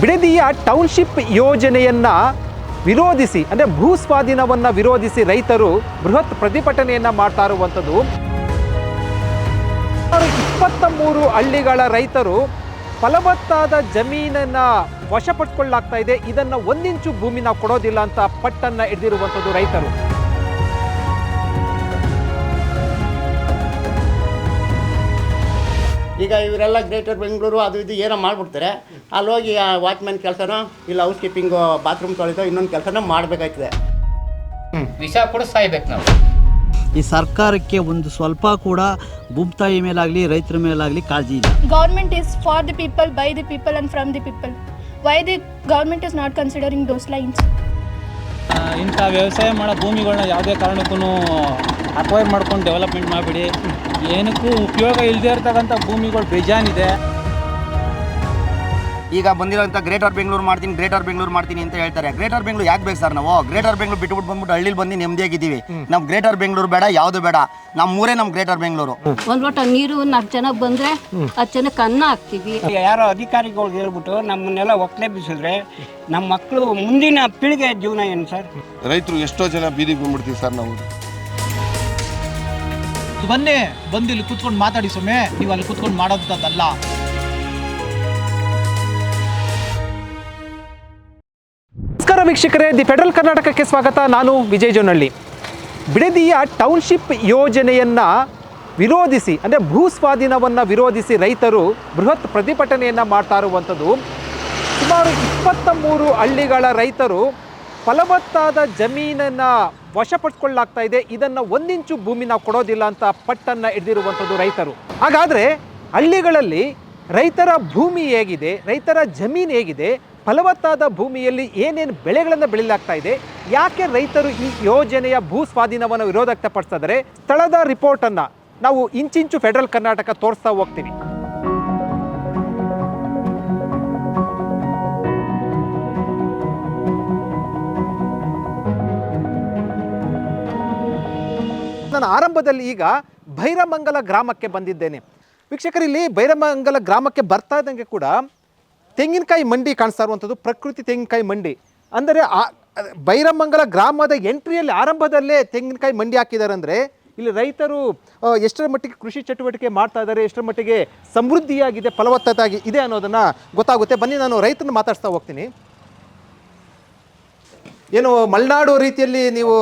ಬಿಡದಿಯ township ಯೋಜನೆಯನ್ನ ವಿರೋಧಿಸಿ, ಅಂದರೆ ಭೂ ಸ್ವಾಧೀನವನ್ನು ವಿರೋಧಿಸಿ ರೈತರು ಬೃಹತ್ ಪ್ರತಿಭಟನೆಯನ್ನು ಮಾಡ್ತಾ ಇರುವಂಥದ್ದು. ಇಪ್ಪತ್ತ ಮೂರು ಹಳ್ಳಿಗಳ ರೈತರು ಫಲವತ್ತಾದ ಜಮೀನನ್ನ ವಶಪಡಿಸ್ಕೊಳ್ಳಾಗ್ತಾ ಇದೆ. ಇದನ್ನ ಒಂದಿಂಚು ಭೂಮಿ ನಾವು ಕೊಡೋದಿಲ್ಲ ಅಂತ ಪಟ್ಟನ್ನ ಹಿಡಿದಿರುವಂಥದ್ದು ರೈತರು. ಈಗ ಇವರೆಲ್ಲ ಗ್ರೇಟರ್ ಬೆಂಗಳೂರು ಅದು ಇದು ಏನೋ ಮಾಡಿಬಿಡ್ತಾರೆ. ಅಲ್ಲಿ ಹೋಗಿ ವಾಚ್ಮ್ಯಾನ್ ಕೆಲಸನೋ ಇಲ್ಲ ಹೌಸ್ ಕೀಪಿಂಗು ಬಾತ್ರೂಮ್ ತೊಳೆದೋ ಇನ್ನೊಂದು ಕೆಲಸನೋ ಮಾಡಬೇಕಾಯ್ತದೆ. ವಿಷ ಕೂಡ ಸಾಯ್ಬೇಕು ನಾವು. ಈ ಸರ್ಕಾರಕ್ಕೆ ಒಂದು ಸ್ವಲ್ಪ ಕೂಡ ಭೂಮ್ತಾಯಿ ಮೇಲಾಗಲಿ ರೈತರ ಮೇಲಾಗಲಿ ಕಾಳಜಿ ಇಲ್ಲ. Government is for the people by the people and from the people why the government is not considering those lines ಆ, ಇಂಥ ವ್ಯವಸಾಯ ಮಾಡೋ ಭೂಮಿಗಳನ್ನ ಯಾವುದೇ ಕಾರಣಕ್ಕೂ ಅಕ್ವೈರ್ ಮಾಡ್ಕೊಂಡು ಡೆವಲಪ್ಮೆಂಟ್ ಮಾಡಿಬಿಡಿ. ಏನಕ್ಕೂ ಉಪಯೋಗ ಇಲ್ಲದೆ ಇರ್ತಕ್ಕಂಥ ಭೂಮಿಗಳು ಬೇಜಾನಿದೆ. ಈಗ ಬಂದಿರೋಂಥ ಗ್ರೇಟರ್ ಬೆಂಗಳೂರು ಮಾಡ್ತೀನಿ ಗ್ರೇಟರ್ ಬೆಂಗಳೂರು ಮಾಡ್ತೀನಿ ಅಂತ ಹೇಳ್ತಾರೆ. ಗ್ರೇಟರ್ ಬೆಂಗಳೂರು ಯಾಕೆ ಬೇಕು ಸರ್ ನಾವು? ಗ್ರೇಟರ್ ಬೆಂಗಳೂರು ಬಿಟ್ಬಿಟ್ಟು ಬಂದ್ಬಿಟ್ಟು ಹಳ್ಳಿಲಿ ಬಂದು ನೆಮ್ಮದಿಯಾಗಿದ್ದೀವಿ. ನಮ್ಮ ಗ್ರೇಟರ್ ಬೆಂಗಳೂರು ಬೇಡ ಯಾವುದು ಬೇಡ. ನಮ್ಮ ಊರೇ ನಮ್ಮ ಗ್ರೇಟರ್ ಬೆಂಗಳೂರು ಒಂದು ಲೋಟ ನೀರು ನಾಲ್ಕು ಜನ ಬಂದರೆ ಹತ್ತು ಜನಕ್ಕೆ ಅನ್ನ ಹಾಕ್ತೀವಿ. ಯಾರೋ ಅಧಿಕಾರಿಗಳು ಹೇಳ್ಬಿಟ್ಟು ನಮ್ಮನ್ನೆಲ್ಲ ಒಕ್ಕಲೆ ಬಿಸಿದ್ರೆ ನಮ್ಮ ಮಕ್ಕಳು ಮುಂದಿನ ಪೀಳಿಗೆ ಜೀವನ ಏನು ಸರ್? ರೈತರು ಎಷ್ಟೋ ಜನ ಬೀದಿಗೆ ಬಂದ್ಬಿಡ್ತೀವಿ ಸರ್ ನಾವು. ಬನ್ನಿ ಬಂದು ಇಲ್ಲಿ ಕೂತ್ಕೊಂಡು ಮಾತಾಡಿ ಸುಮ್ಮನೆ ನೀವು ಅಲ್ಲಿ ಕೂತ್ಕೊಂಡು ಮಾಡೋದಲ್ಲ ನಮಸ್ಕಾರ ವೀಕ್ಷಕರೇ, ದಿ ಫೆಡರಲ್ ಕರ್ನಾಟಕಕ್ಕೆ ಸ್ವಾಗತ. ನಾನು ವಿಜಯ್ ಜೋನಹಳ್ಳಿ ಬಿಡದಿಯ ಟೌನ್ಶಿಪ್ ಯೋಜನೆಯನ್ನ ವಿರೋಧಿಸಿ, ಅಂದರೆ ಭೂ ಸ್ವಾಧೀನವನ್ನು ವಿರೋಧಿಸಿ ರೈತರು ಬೃಹತ್ ಪ್ರತಿಭಟನೆಯನ್ನು ಮಾಡ್ತಾ ಇರುವಂಥದ್ದು. ಸುಮಾರು ಇಪ್ಪತ್ತ ಮೂರು ಹಳ್ಳಿಗಳ ರೈತರು ಫಲವತ್ತಾದ ಜಮೀನನ್ನು ವಶಪಡಿಸ್ಕೊಳ್ಳಾಗ್ತಾ ಇದೆ. ಇದನ್ನು ಒಂದಿಂಚು ಭೂಮಿ ನಾವು ಕೊಡೋದಿಲ್ಲ ಅಂತ ಪಟ್ಟನ್ನು ಹಿಡಿದಿರುವಂಥದ್ದು ರೈತರು. ಹಾಗಾದರೆ ಹಳ್ಳಿಗಳಲ್ಲಿ ರೈತರ ಭೂಮಿ ಹೇಗಿದೆ, ರೈತರ ಜಮೀನು ಹೇಗಿದೆ, ಫಲವತ್ತಾದ ಭೂಮಿಯಲ್ಲಿ ಏನೇನು ಬೆಳೆಗಳನ್ನು ಬೆಳೆಯಲಾಗ್ತಾ ಇದೆ, ಯಾಕೆ ರೈತರು ಈ ಯೋಜನೆಯ ಭೂ ಸ್ವಾಧೀನವನ್ನು ವಿರೋಧ ವ್ಯಕ್ತಪಡಿಸಿದರೆ ಸ್ಥಳದ ರಿಪೋರ್ಟನ್ನು ನಾವು ಇಂಚಿಂಚು ಫೆಡರಲ್ ಕರ್ನಾಟಕ ತೋರಿಸ್ತಾ ಹೋಗ್ತೀವಿ. ನಾನು ಆರಂಭದಲ್ಲಿ ಈಗ ಭೈರಮಂಗಲ ಗ್ರಾಮಕ್ಕೆ ಬಂದಿದ್ದೇನೆ. ವೀಕ್ಷಕರಿಲ್ಲಿ ಭೈರಮಂಗಲ ಗ್ರಾಮಕ್ಕೆ ಬರ್ತಾ ಇದ್ದಂಗೆ ಕೂಡ ತೆಂಗಿನಕಾಯಿ ಮಂಡಿ ಕಾಣಿಸ್ತಾ ಇರುವಂಥದ್ದು, ಪ್ರಕೃತಿ ತೆಂಗಿನಕಾಯಿ ಮಂಡಿ. ಅಂದರೆ ಆ, ಭೈರಮಂಗಲ ಗ್ರಾಮದ ಎಂಟ್ರಿಯಲ್ಲಿ, ಆರಂಭದಲ್ಲೇ ತೆಂಗಿನಕಾಯಿ ಮಂಡಿ ಹಾಕಿದ್ದಾರೆ ಅಂದರೆ, ಇಲ್ಲಿ ರೈತರು ಎಷ್ಟರ ಮಟ್ಟಿಗೆ ಕೃಷಿ ಚಟುವಟಿಕೆ ಮಾಡ್ತಾ ಇದ್ದಾರೆ, ಎಷ್ಟರ ಮಟ್ಟಿಗೆ ಸಮೃದ್ಧಿಯಾಗಿದೆ, ಫಲವತ್ತತಾಗಿ ಇದೆ ಅನ್ನೋದನ್ನು ಗೊತ್ತಾಗುತ್ತೆ. ಬನ್ನಿ, ನಾನು ರೈತರನ್ನ ಮಾತಾಡ್ತಾ ಹೋಗ್ತೀನಿ. ಏನು ಮಲೆನಾಡು ರೀತಿಯಲ್ಲಿ ನೀವು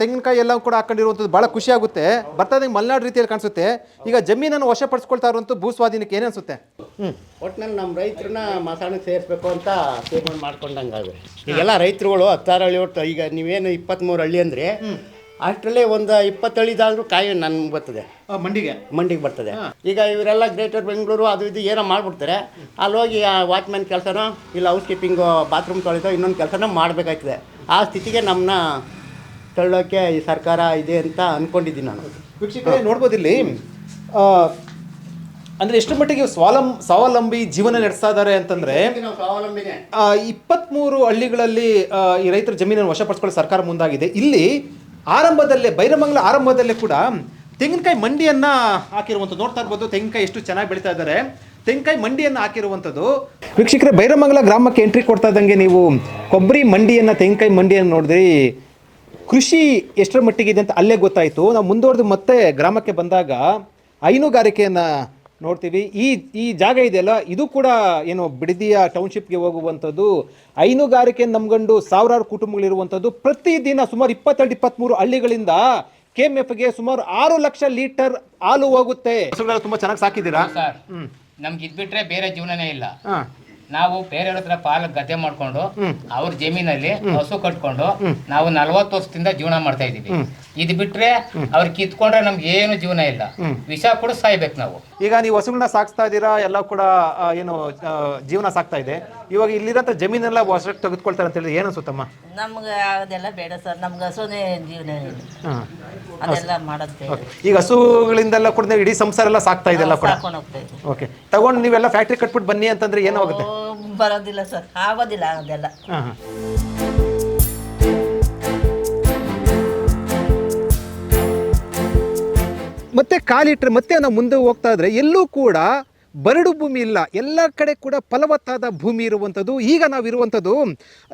ತೆಂಗಿನಕಾಯಿ ಎಲ್ಲ ಕೂಡ ಹಾಕೊಂಡಿರುವಂಥದ್ದು ಭಾಳ ಖುಷಿ ಆಗುತ್ತೆ. ಬರ್ತಾ ಇದ್ದಂಗೆ ಮಲೆನಾಡು ರೀತಿಯಲ್ಲಿ ಕಾಣಿಸುತ್ತೆ. ಈಗ ಜಮೀನನ್ನು ವಶಪಡಿಸ್ಕೊಳ್ತಾ ಇರುವಂಥ ಭೂ ಸ್ವಾಧೀನಕ್ಕೆ ಏನು ಅನಿಸುತ್ತೆ ಹ್ಞೂ ಒಟ್ಟಿನಲ್ಲಿ ನಮ್ಮ ರೈತರನ್ನ ಮಾತಾಡಕ್ಕೆ ಸೇರಿಸ್ಬೇಕು ಅಂತ ತೀರ್ಮಾನ ಮಾಡ್ಕೊಂಡಂಗಾದ್ರೆ ಈಗೆಲ್ಲ ರೈತರುಗಳು ಹತ್ತಾರು ಹಳ್ಳಿ ಒಟ್ಟು ಈಗ ನೀವೇನು ಇಪ್ಪತ್ತ್ಮೂರು ಹಳ್ಳಿ ಅಂದರೆ ಅಷ್ಟರಲ್ಲೇ ಒಂದು ಇಪ್ಪತ್ತು ಹಳ್ಳಿದಾದ್ರೂ ಕಾಯಿ ನನ್ಗೆ ಬರ್ತದೆ. ಮಂಡಿಗೆ? ಮಂಡಿಗೆ ಬರ್ತದೆ. ಈಗ ಇವರೆಲ್ಲ ಗ್ರೇಟರ್ ಬೆಂಗಳೂರು ಅದು ಇದು ಏನೋ ಮಾಡಿಬಿಡ್ತಾರೆ. ಅಲ್ಲಿ ಹೋಗಿ ವಾಚ್ಮ್ಯಾನ್ ಕೆಲಸನೋ ಇಲ್ಲ ಹೌಸ್ ಕೀಪಿಂಗು ಬಾತ್ರೂಮ್ ತೊಳೆದೋ ಇನ್ನೊಂದು ಕೆಲಸನೋ ಮಾಡಬೇಕಾಯ್ತದೆ. ಆ ಸ್ಥಿತಿಗೆ ನಮ್ಮನ್ನ ತಳ್ಳೋಕ್ಕೆ ಈ ಸರ್ಕಾರ ಇದೆ ಅಂತ ಅಂದ್ಕೊಂಡಿದ್ದೀನಿ ನಾನು. ವೀಕ್ಷಕರೇ ನೋಡ್ಬೋದು ಇಲ್ಲಿ ಅಂದ್ರೆ ಎಷ್ಟು ಮಟ್ಟಿಗೆ ಸ್ವಾಲಂ ಸ್ವಾವಲಂಬಿ ಜೀವನ ನಡೆಸ್ತಾ ಇದ್ದಾರೆ ಅಂತಂದರೆ ಇಪ್ಪತ್ತ್ಮೂರು ಹಳ್ಳಿಗಳಲ್ಲಿ ಈ ರೈತರ ಜಮೀನನ್ನು ವಶಪಡಿಸ್ಕೊಳ್ಳೋ ಸರ್ಕಾರ ಮುಂದಾಗಿದೆ. ಇಲ್ಲಿ ಆರಂಭದಲ್ಲೇ ಬೈರಮಂಗಲ ಆರಂಭದಲ್ಲೇ ಕೂಡ ತೆಂಗಿನಕಾಯಿ ಮಂಡಿಯನ್ನು ಹಾಕಿರುವಂಥ ನೋಡ್ತಾ ಇರ್ಬೋದು ತೆಂಗಿನಕಾಯಿ ಎಷ್ಟು ಚೆನ್ನಾಗಿ ಬೆಳೀತಾ ಇದ್ದಾರೆ. ತೆಂಗಿನಕಾಯಿ ಮಂಡಿಯನ್ನು ಹಾಕಿರುವಂಥದ್ದು. ವೀಕ್ಷಕರೇ ಬೈರಮಂಗಲ ಗ್ರಾಮಕ್ಕೆ ಎಂಟ್ರಿ ಕೊಡ್ತಾ ಇದ್ದಂಗೆ ನೀವು ಕೊಬ್ಬರಿ ಮಂಡಿಯನ್ನು ತೆಂಕಾಯಿ ಮಂಡಿಯನ್ನು ನೋಡಿದ್ರಿ. ಕೃಷಿ ಎಷ್ಟರ ಮಟ್ಟಿಗೆ ಇದೆ ಅಂತ ಅಲ್ಲೇ ಗೊತ್ತಾಯಿತು. ನಾವು ಮುಂದುವರೆದು ಮತ್ತೆ ಗ್ರಾಮಕ್ಕೆ ಬಂದಾಗ ಹೈನುಗಾರಿಕೆಯನ್ನು ನೋಡ್ತೀವಿ. ಈ ಈ ಜಾಗ ಇದೆಯಲ್ಲ ಇದು ಕೂಡ ಏನು ಬಿಡದಿಯ ಟೌನ್ಶಿಪ್ಗೆ ಹೋಗುವಂಥದ್ದು. ಹೈನುಗಾರಿಕೆ ನಂಬ್ಕೊಂಡು ಸಾವಿರಾರು ಕುಟುಂಬಗಳಿರುವಂಥದ್ದು. ಪ್ರತಿದಿನ ಸುಮಾರು ಇಪ್ಪತ್ತೆರಡು ಇಪ್ಪತ್ತ್ಮೂರು ಹಳ್ಳಿಗಳಿಂದ ಕೆ ಎಂ ಎಫ್ಗೆ ಸುಮಾರು ಆರು ಲಕ್ಷ ಲೀಟರ್ ಹಾಲು ಹೋಗುತ್ತೆ. ತುಂಬಾ ಚೆನ್ನಾಗಿ ಸಾಕಿದ್ದೀರಾ? ಸರ್. ನಮ್ಗೆ ಇದ್ಬಿಟ್ರೆ ಬೇರೆ ಜೀವನನೇ ಇಲ್ಲ. ಹಾಂ. ನಾವು ಬೇರೆಯವ್ರ ಹತ್ರ ಪಾಲ ಗದ್ದೆ ಮಾಡ್ಕೊಂಡು ಅವ್ರ ಜಮೀನಲ್ಲಿ ಹಸು ಕಟ್ಕೊಂಡು ನಾವು ನಲವತ್ತು ವರ್ಷದಿಂದ ಜೀವನ ಮಾಡ್ತಾ ಇದೀವಿ ಇದ್ ಬಿಟ್ರೆ ಅವ್ರ ಕಿತ್ಕೊಂಡ್ರೆ ನಮ್ಗೆ ಏನು ಜೀವನ ಇಲ್ಲ. ವಿಷ ಕೂಡ ಸಾಯ್ಬೇಕು ನಾವು. ಈಗ ನೀವು ಹಸುಗಳನ್ನ ಸಾಕ್ತಾ ಇದ್ದೀರಾ ಎಲ್ಲ ಕೂಡ ಆ, ಏನು ಆ, ಜೀವನ ಸಾಕ್ತಾ ಇದೆ. ಇವಾಗ ಇಲ್ಲಿರೋಂಥ ಜಮೀನೆಲ್ಲ ವಶಕ್ಕೆ ತೆಗೆದುಕೊಳ್ತಾರೆ ಅಂತ ಹೇಳಿ ಏನು ಅನ್ಸುತ್ತಮ್ಮ ನಮ್ಗೆ ಅದೆಲ್ಲ ಬೇಡ ಸರ್. ನಮ್ಗೆ ಹಸುನೇ ಜೀವನ ಇದೆ. ಹಾಂ. ಅದೆಲ್ಲ ಮಾಡೋದು ಬೇಡ ಈಗ ಹಸುಗಳಿಂದೆಲ್ಲ ಕೂಡ ನೀವು ಇಡೀ ಸಂಸಾರ ಎಲ್ಲ ಸಾಕ್ತಾ ಇದೆಲ್ಲ ಕೂಡ? ಸಾಕೊಂಡು ಹೋಗ್ತಾ ಇದ್ದೀವಿ ಓಕೆ. ತಗೊಂಡು ನೀವೆಲ್ಲ ಫ್ಯಾಕ್ಟ್ರಿ ಕಟ್ಬಿಟ್ಟು ಬನ್ನಿ ಅಂತಂದ್ರೆ ಏನಾಗುತ್ತೆ? ಓ, ಬರೋದಿಲ್ಲ ಸರ್. ಆಗೋದಿಲ್ಲ ಅದೆಲ್ಲ. ಹಾಂ ಹಾಂ. ಮತ್ತೆ ಕಾಲಿಟ್ರೆ ಮತ್ತೆ ನಾವು ಮುಂದೆ ಹೋಗ್ತಾ ಇದ್ರೆ ಎಲ್ಲೂ ಕೂಡ ಬರಡು ಭೂಮಿ ಇಲ್ಲ. ಎಲ್ಲ ಕಡೆ ಕೂಡ ಫಲವತ್ತಾದ ಭೂಮಿ ಇರುವಂಥದ್ದು. ಈಗ ನಾವು ಇರುವಂಥದ್ದು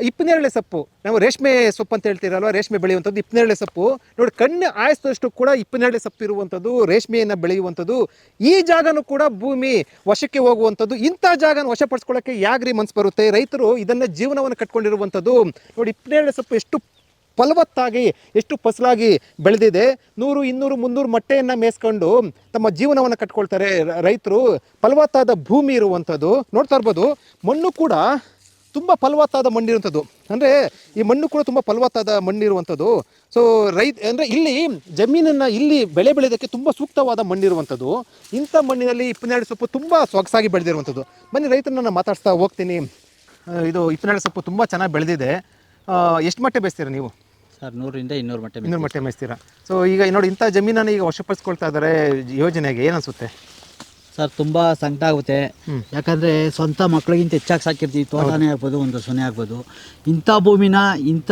ಇಪ್ಪನೇರಳೆ ಸೊಪ್ಪು. ನಾವು ರೇಷ್ಮೆ ಸೊಪ್ಪು ಅಂತ ಹೇಳ್ತೀರಲ್ವ? ರೇಷ್ಮೆ ಬೆಳೆಯುವಂಥದ್ದು ಇಪ್ಪನೇರಳೆ ಸೊಪ್ಪು. ನೋಡಿ, ಕಣ್ಣು ಆಯಿಸಿದಷ್ಟು ಕೂಡ ಇಪ್ಪನೇರಳೆ ಸೊಪ್ಪು ಇರುವಂಥದ್ದು, ರೇಷ್ಮೆಯನ್ನು ಬೆಳೆಯುವಂಥದ್ದು. ಈ ಜಾಗನೂ ಕೂಡ ಭೂಮಿ ವಶಕ್ಕೆ ಹೋಗುವಂಥದ್ದು. ಇಂಥ ಜಾಗನ ವಶಪಡಿಸ್ಕೊಳ್ಳೋಕ್ಕೆ ಯಾಗ್ರಿ ಮನಸ್ಸು ಬರುತ್ತೆ? ರೈತರು ಇದನ್ನು ಜೀವನವನ್ನು ಕಟ್ಕೊಂಡಿರುವಂಥದ್ದು. ನೋಡಿ ಇಪ್ಪನೇರಳೆ ಸೊಪ್ಪು ಎಷ್ಟು ಫಲವತ್ತಾಗಿ, ಎಷ್ಟು ಫಸಲಾಗಿ ಬೆಳೆದಿದೆ, ನೂರು, ಇನ್ನೂರು, ಮುನ್ನೂರು ಮೊಟ್ಟೆಯನ್ನು ಮೇಯಿಸ್ಕೊಂಡು ತಮ್ಮ ಜೀವನವನ್ನು ಕಟ್ಕೊಳ್ತಾರೆ ರೈತರು. ಫಲವತ್ತಾದ ಭೂಮಿ ಇರುವಂಥದ್ದು, ನೋಡ್ತಾ ಇರ್ಬೋದು, ಮಣ್ಣು ಕೂಡ ತುಂಬ ಫಲವತ್ತಾದ ಮಣ್ಣಿರುವಂಥದ್ದು. ಅಂದರೆ ಈ ಮಣ್ಣು ಕೂಡ ತುಂಬ ಫಲವತ್ತಾದ ಮಣ್ಣಿರುವಂಥದ್ದು. ಸೊ ರೈತ, ಅಂದರೆ ಇಲ್ಲಿ ಜಮೀನನ್ನು ಇಲ್ಲಿ ಬೆಳೆ ಬೆಳೆಯೋದಕ್ಕೆ ತುಂಬ ಸೂಕ್ತವಾದ ಮಣ್ಣಿರುವಂಥದ್ದು. ಇಂಥ ಮಣ್ಣಿನಲ್ಲಿ ಇಪ್ಪನ್ನೆರಡು ಸೊಪ್ಪು ತುಂಬ ಸೊಗಸಾಗಿ ಬೆಳೆದಿರುವಂಥದ್ದು. ಬನ್ನಿ ರೈತರನ್ನ ಮಾತಾಡ್ತಾ ಹೋಗ್ತೀನಿ. ಇದು ಇಪ್ಪನ್ನೆರಡು ಸೊಪ್ಪು ತುಂಬ ಚೆನ್ನಾಗಿ ಬೆಳೆದಿದೆ. ಎಷ್ಟು ಮಟ್ಟೆ ಬೇಯಿಸ್ತೀರಾ ನೀವು? ಸರ್ ನೂರರಿಂದ ಇನ್ನೂರು ಮಟ್ಟ ಇನ್ನೂರು ಮಟ್ಟೆ ಮೇಯಿಸ್ತೀರಾ ಸೊ ಈಗ ನೋಡಿ ಇಂಥ ಜಮೀನನ್ನು ಈಗ ವಶಪಡಿಸ್ಕೊಳ್ತಾ ಇದ್ದಾರೆ ಯೋಜನೆಗೆ ಏನಿಸುತ್ತೆ ಸರ್ ತುಂಬ ಸಂಕಟ ಆಗುತ್ತೆ. ಯಾಕಂದರೆ ಸ್ವಂತ ಮಕ್ಕಳಿಗಿಂತ ಹೆಚ್ಚಾಗಿ ಸಾಕಿರ್ತೀವಿ. ತೋಟನೇ ಆಗ್ಬೋದು ಒಂದು ಸೊನೆ ಆಗ್ಬೋದು. ಇಂಥ ಭೂಮಿನ ಇಂಥ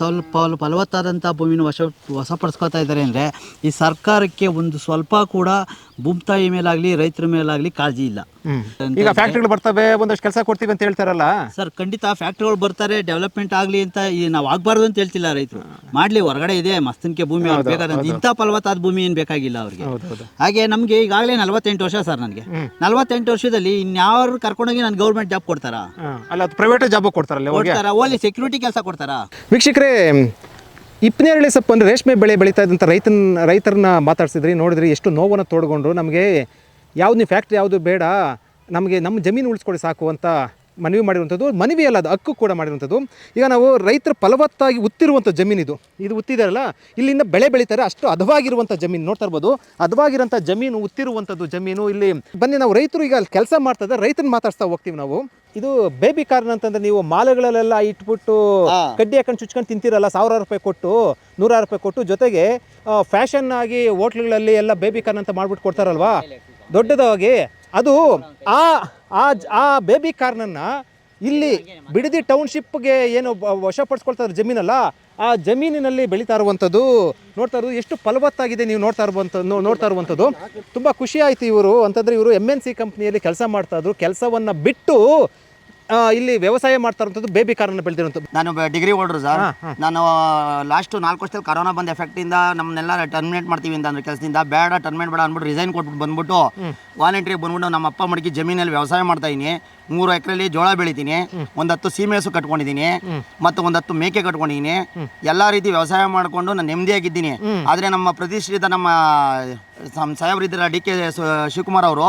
ಸ್ವಲ್ಪ ಫಲವತ್ತಾದಂಥ ಭೂಮಿನ ವಶ ವಶಪಡಿಸ್ಕೊತಾ ಇದ್ದಾರೆ ಅಂದರೆ ಈ ಸರ್ಕಾರಕ್ಕೆ ಒಂದು ಸ್ವಲ್ಪ ಕೂಡ ಭೂಮಿತಾಯಿ ಮೇಲಾಗಲಿ ರೈತರ ಮೇಲಾಗಲಿ ಕಾಳಜಿ ಇಲ್ಲ. ಈಗ ಫ್ಯಾಕ್ಟ್ರಿಗಳು ಬರ್ತವೆ ಒಂದಷ್ಟು ಕೆಲಸ ಕೊಡ್ತೀವಿ ಅಂತ ಹೇಳ್ತಾರಲ್ಲ? ಸರ್ ಖಂಡಿತ ಫ್ಯಾಕ್ಟ್ರಿಗಳು ಬರ್ತಾರೆ ಡೆವಲಪ್ಮೆಂಟ್ ಆಗಲಿ ಅಂತ ಈ ನಾವು ಆಗಬಾರ್ದು ಅಂತ ಹೇಳ್ತಿಲ್ಲ ರೈತರು. ಮಾಡಲಿ ಹೊರಗಡೆ ಇದೆ ಮಸ್ತನ್ಕೆ ಭೂಮಿ ಅವ್ರಿಗೆ ಬೇಕಾದಂತ ಇಂಥ ಫಲವತ್ತಾದ ಭೂಮಿ ಏನು ಬೇಕಾಗಿಲ್ಲ ಅವ್ರಿಗೆ. ಹಾಗೆ ನಮಗೆ ಈಗಾಗಲೇ ನಲವತ್ತೆಂಟು ವರ್ಷ ಸರ್ ನನಗೆ. ನಲವತ್ತೆಂಟು ವರ್ಷದಲ್ಲಿ ಇನ್ಯಾರು ಕರ್ಕೊಂಡೋಗಿ ನಾನು ಗೌರ್ಮೆಂಟ್ ಜಾಬ್ ಕೊಡ್ತಾರಾ? ಅಲ್ಲ ಪ್ರೈವೇಟ್ ಜಾಬ್ ಕೊಡ್ತಾರಲ್ಲ ಕೊಡ್ತಾರ? ಓನ್ಲಿ ಸೆಕ್ಯೂರಿಟಿ ಕೆಲಸ ಕೊಡ್ತಾರಾ? ವೀಕ್ಷಕರೇ ಇಪ್ಪನೇರಳೆ ಸೊಪ್ಪು ಅಂದರೆ ರೇಷ್ಮೆ ಬೆಳೆ ಬೆಳೀತಾ ಇದ್ದಂಥ ರೈತನ ರೈತರನ್ನ ಮಾತಾಡ್ಸಿದ್ರಿ ನೋಡಿದ್ರಿ ಎಷ್ಟು ನೋವನ್ನು ತೋಡ್ಕೊಂಡ್ರು. ನಮಗೆ ಯಾವ್ದು ನೀವು ಫ್ಯಾಕ್ಟ್ರಿ ಯಾವುದು ಬೇಡ ನಮಗೆ ನಮ್ಮ ಜಮೀನು ಉಳಿಸ್ಕೊಡಿ ಸಾಕು ಅಂತ ಮನವಿ ಮಾಡಿರುವಂಥದ್ದು ಮನವಿ ಅಲ್ಲ ಅದು ಹಕ್ಕು ಕೂಡ ಮಾಡಿರುವಂಥದ್ದು. ಈಗ ನಾವು ರೈತರು ಫಲವತ್ತಾಗಿ ಉತ್ತಿರುವಂಥ ಜಮೀನಿದು ಇದು. ಉತ್ತಿದಾರಲ್ಲ ಇಲ್ಲಿಂದ ಬೆಳೆ ಬೆಳೀತಾರೆ ಅಷ್ಟು ಹದವಾಗಿರುವಂಥ ಜಮೀನು ನೋಡ್ತಾ ಇರ್ಬೋದು. ಹದವಾಗಿರೋಂಥ ಜಮೀನು ಉತ್ತಿರುವಂಥದ್ದು ಜಮೀನು ಇಲ್ಲಿ. ಬನ್ನಿ ನಾವು ರೈತರು ಈಗ ಅಲ್ಲಿ ಕೆಲಸ ಮಾಡ್ತಾ ಇದ್ದಾರೆ ರೈತನ ಮಾತಾಡ್ತಾ ಹೋಗ್ತೀವಿ ನಾವು. ಇದು ಬೇಬಿ ಕಾರ್ನ್ ಅಂತಂದ್ರೆ ನೀವು ಮಾಲೆಗಳಲ್ಲೆಲ್ಲ ಇಟ್ಬಿಟ್ಟು ಕಡ್ಡಿ ಹಾಕೊಂಡು ಚುಚ್ಕೊಂಡು ತಿಂತೀರಲ್ಲ ಸಾವಿರಾರು ರೂಪಾಯಿ ಕೊಟ್ಟು ನೂರಾರು ರೂಪಾಯಿ ಕೊಟ್ಟು ಜೊತೆಗೆ ಫ್ಯಾಷನ್ ಆಗಿ ಹೋಟ್ಲ್ಗಳಲ್ಲಿ ಎಲ್ಲ ಬೇಬಿ ಕಾರ್ನ್ ಅಂತ ಮಾಡ್ಬಿಟ್ಟು ಕೊಡ್ತಾರಲ್ವಾ? ದೊಡ್ಡದಾಗಿ ಅದು ಆ ಆ ಬೇಬಿ ಕಾರ್ನನ್ನು ಇಲ್ಲಿ ಬಿಡದಿ ಟೌನ್ಶಿಪ್ಗೆ ಏನು ವಶಪಡಿಸ್ಕೊಳ್ತಾರೆ ಜಮೀನಲ್ಲ, ಆ ಜಮೀನಿನಲ್ಲಿ ಬೆಳೀತಾ ಇರುವಂಥದ್ದು ನೋಡ್ತಾ ಇರೋದು, ಎಷ್ಟು ಫಲವತ್ತಾಗಿದೆ ನೀವು ನೋಡ್ತಾ ಇರುವಂಥ ನೋಡ್ತಾ ಇರುವಂಥದ್ದು. ತುಂಬ ಖುಷಿ ಆಯಿತು ಇವರು, ಅಂತಂದರೆ ಇವರು ಎಂ ಎನ್ ಸಿ ಕಂಪ್ನಿಯಲ್ಲಿ ಕೆಲಸ ಮಾಡ್ತಾ ಇದ್ರು. ಕೆಲಸವನ್ನು ಬಿಟ್ಟು ಇಲ್ಲಿ ವ್ಯವಸಾಯ ಮಾಡ್ತಾ ಇರುವಂಥದ್ದು ಬೇಬಿ ಕಾರ್ನ ಬೆಳೆದಿರುವಂಥದ್ದು ನಾನು ಡಿಗ್ರಿ ಓಡ್ರು ಸರ್ ನಾನು ಲಾಸ್ಟ್ ನಾಲ್ಕು ವರ್ಷದಲ್ಲಿ ಕರೋನಾ ಬಂದ ಎಫೆಕ್ಟಿಂದ ನಮ್ಮನ್ನೆಲ್ಲ ಟರ್ಮಿನೇಟ್ ಮಾಡ್ತೀವಿ ಅಂತ ಅಂದ್ರೆ ಕೆಲಸದಿಂದ. ಬೇಡ ಟರ್ಮಿನೇಟ್ ಬೇಡ ಅಂದ್ಬಿಟ್ಟು ರಿಸೈನ್ ಕೊಟ್ಬಿಟ್ಟು ಬಂದ್ಬಿಟ್ಟು ವಾಲಂಟ್ರಿ ಬಂದ್ಬಿಟ್ಟು ನಮ್ಮ ಅಪ್ಪ ಮಡಿಕೆ ಜಮೀನಲ್ಲಿ ವ್ಯವಸಾಯ ಮಾಡ್ತಾ ಇದೀನಿ. ಮೂರು ಎಕರೆಲಿ ಜೋಳ ಬೆಳಿತೀನಿ ಒಂದು ಹತ್ತು ಸೀಮೆ ಹಸು ಕಟ್ಕೊಂಡಿದ್ದೀನಿ ಮತ್ತು ಒಂದು ಹತ್ತು ಮೇಕೆ ಕಟ್ಕೊಂಡಿದ್ದೀನಿ. ಎಲ್ಲಾ ರೀತಿ ವ್ಯವಸಾಯ ಮಾಡಿಕೊಂಡು ನಾನು ನೆಮ್ಮದಿಯಾಗಿದ್ದೀನಿ. ಆದರೆ ನಮ್ಮ ಪ್ರತಿಷ್ಠಿತ ನಮ್ಮ ನಮ್ಮ ಸಾಹೇಬ್ರಿದ್ದರ ಡಿ ಕೆ ಶಿವಕುಮಾರ್ ಅವರು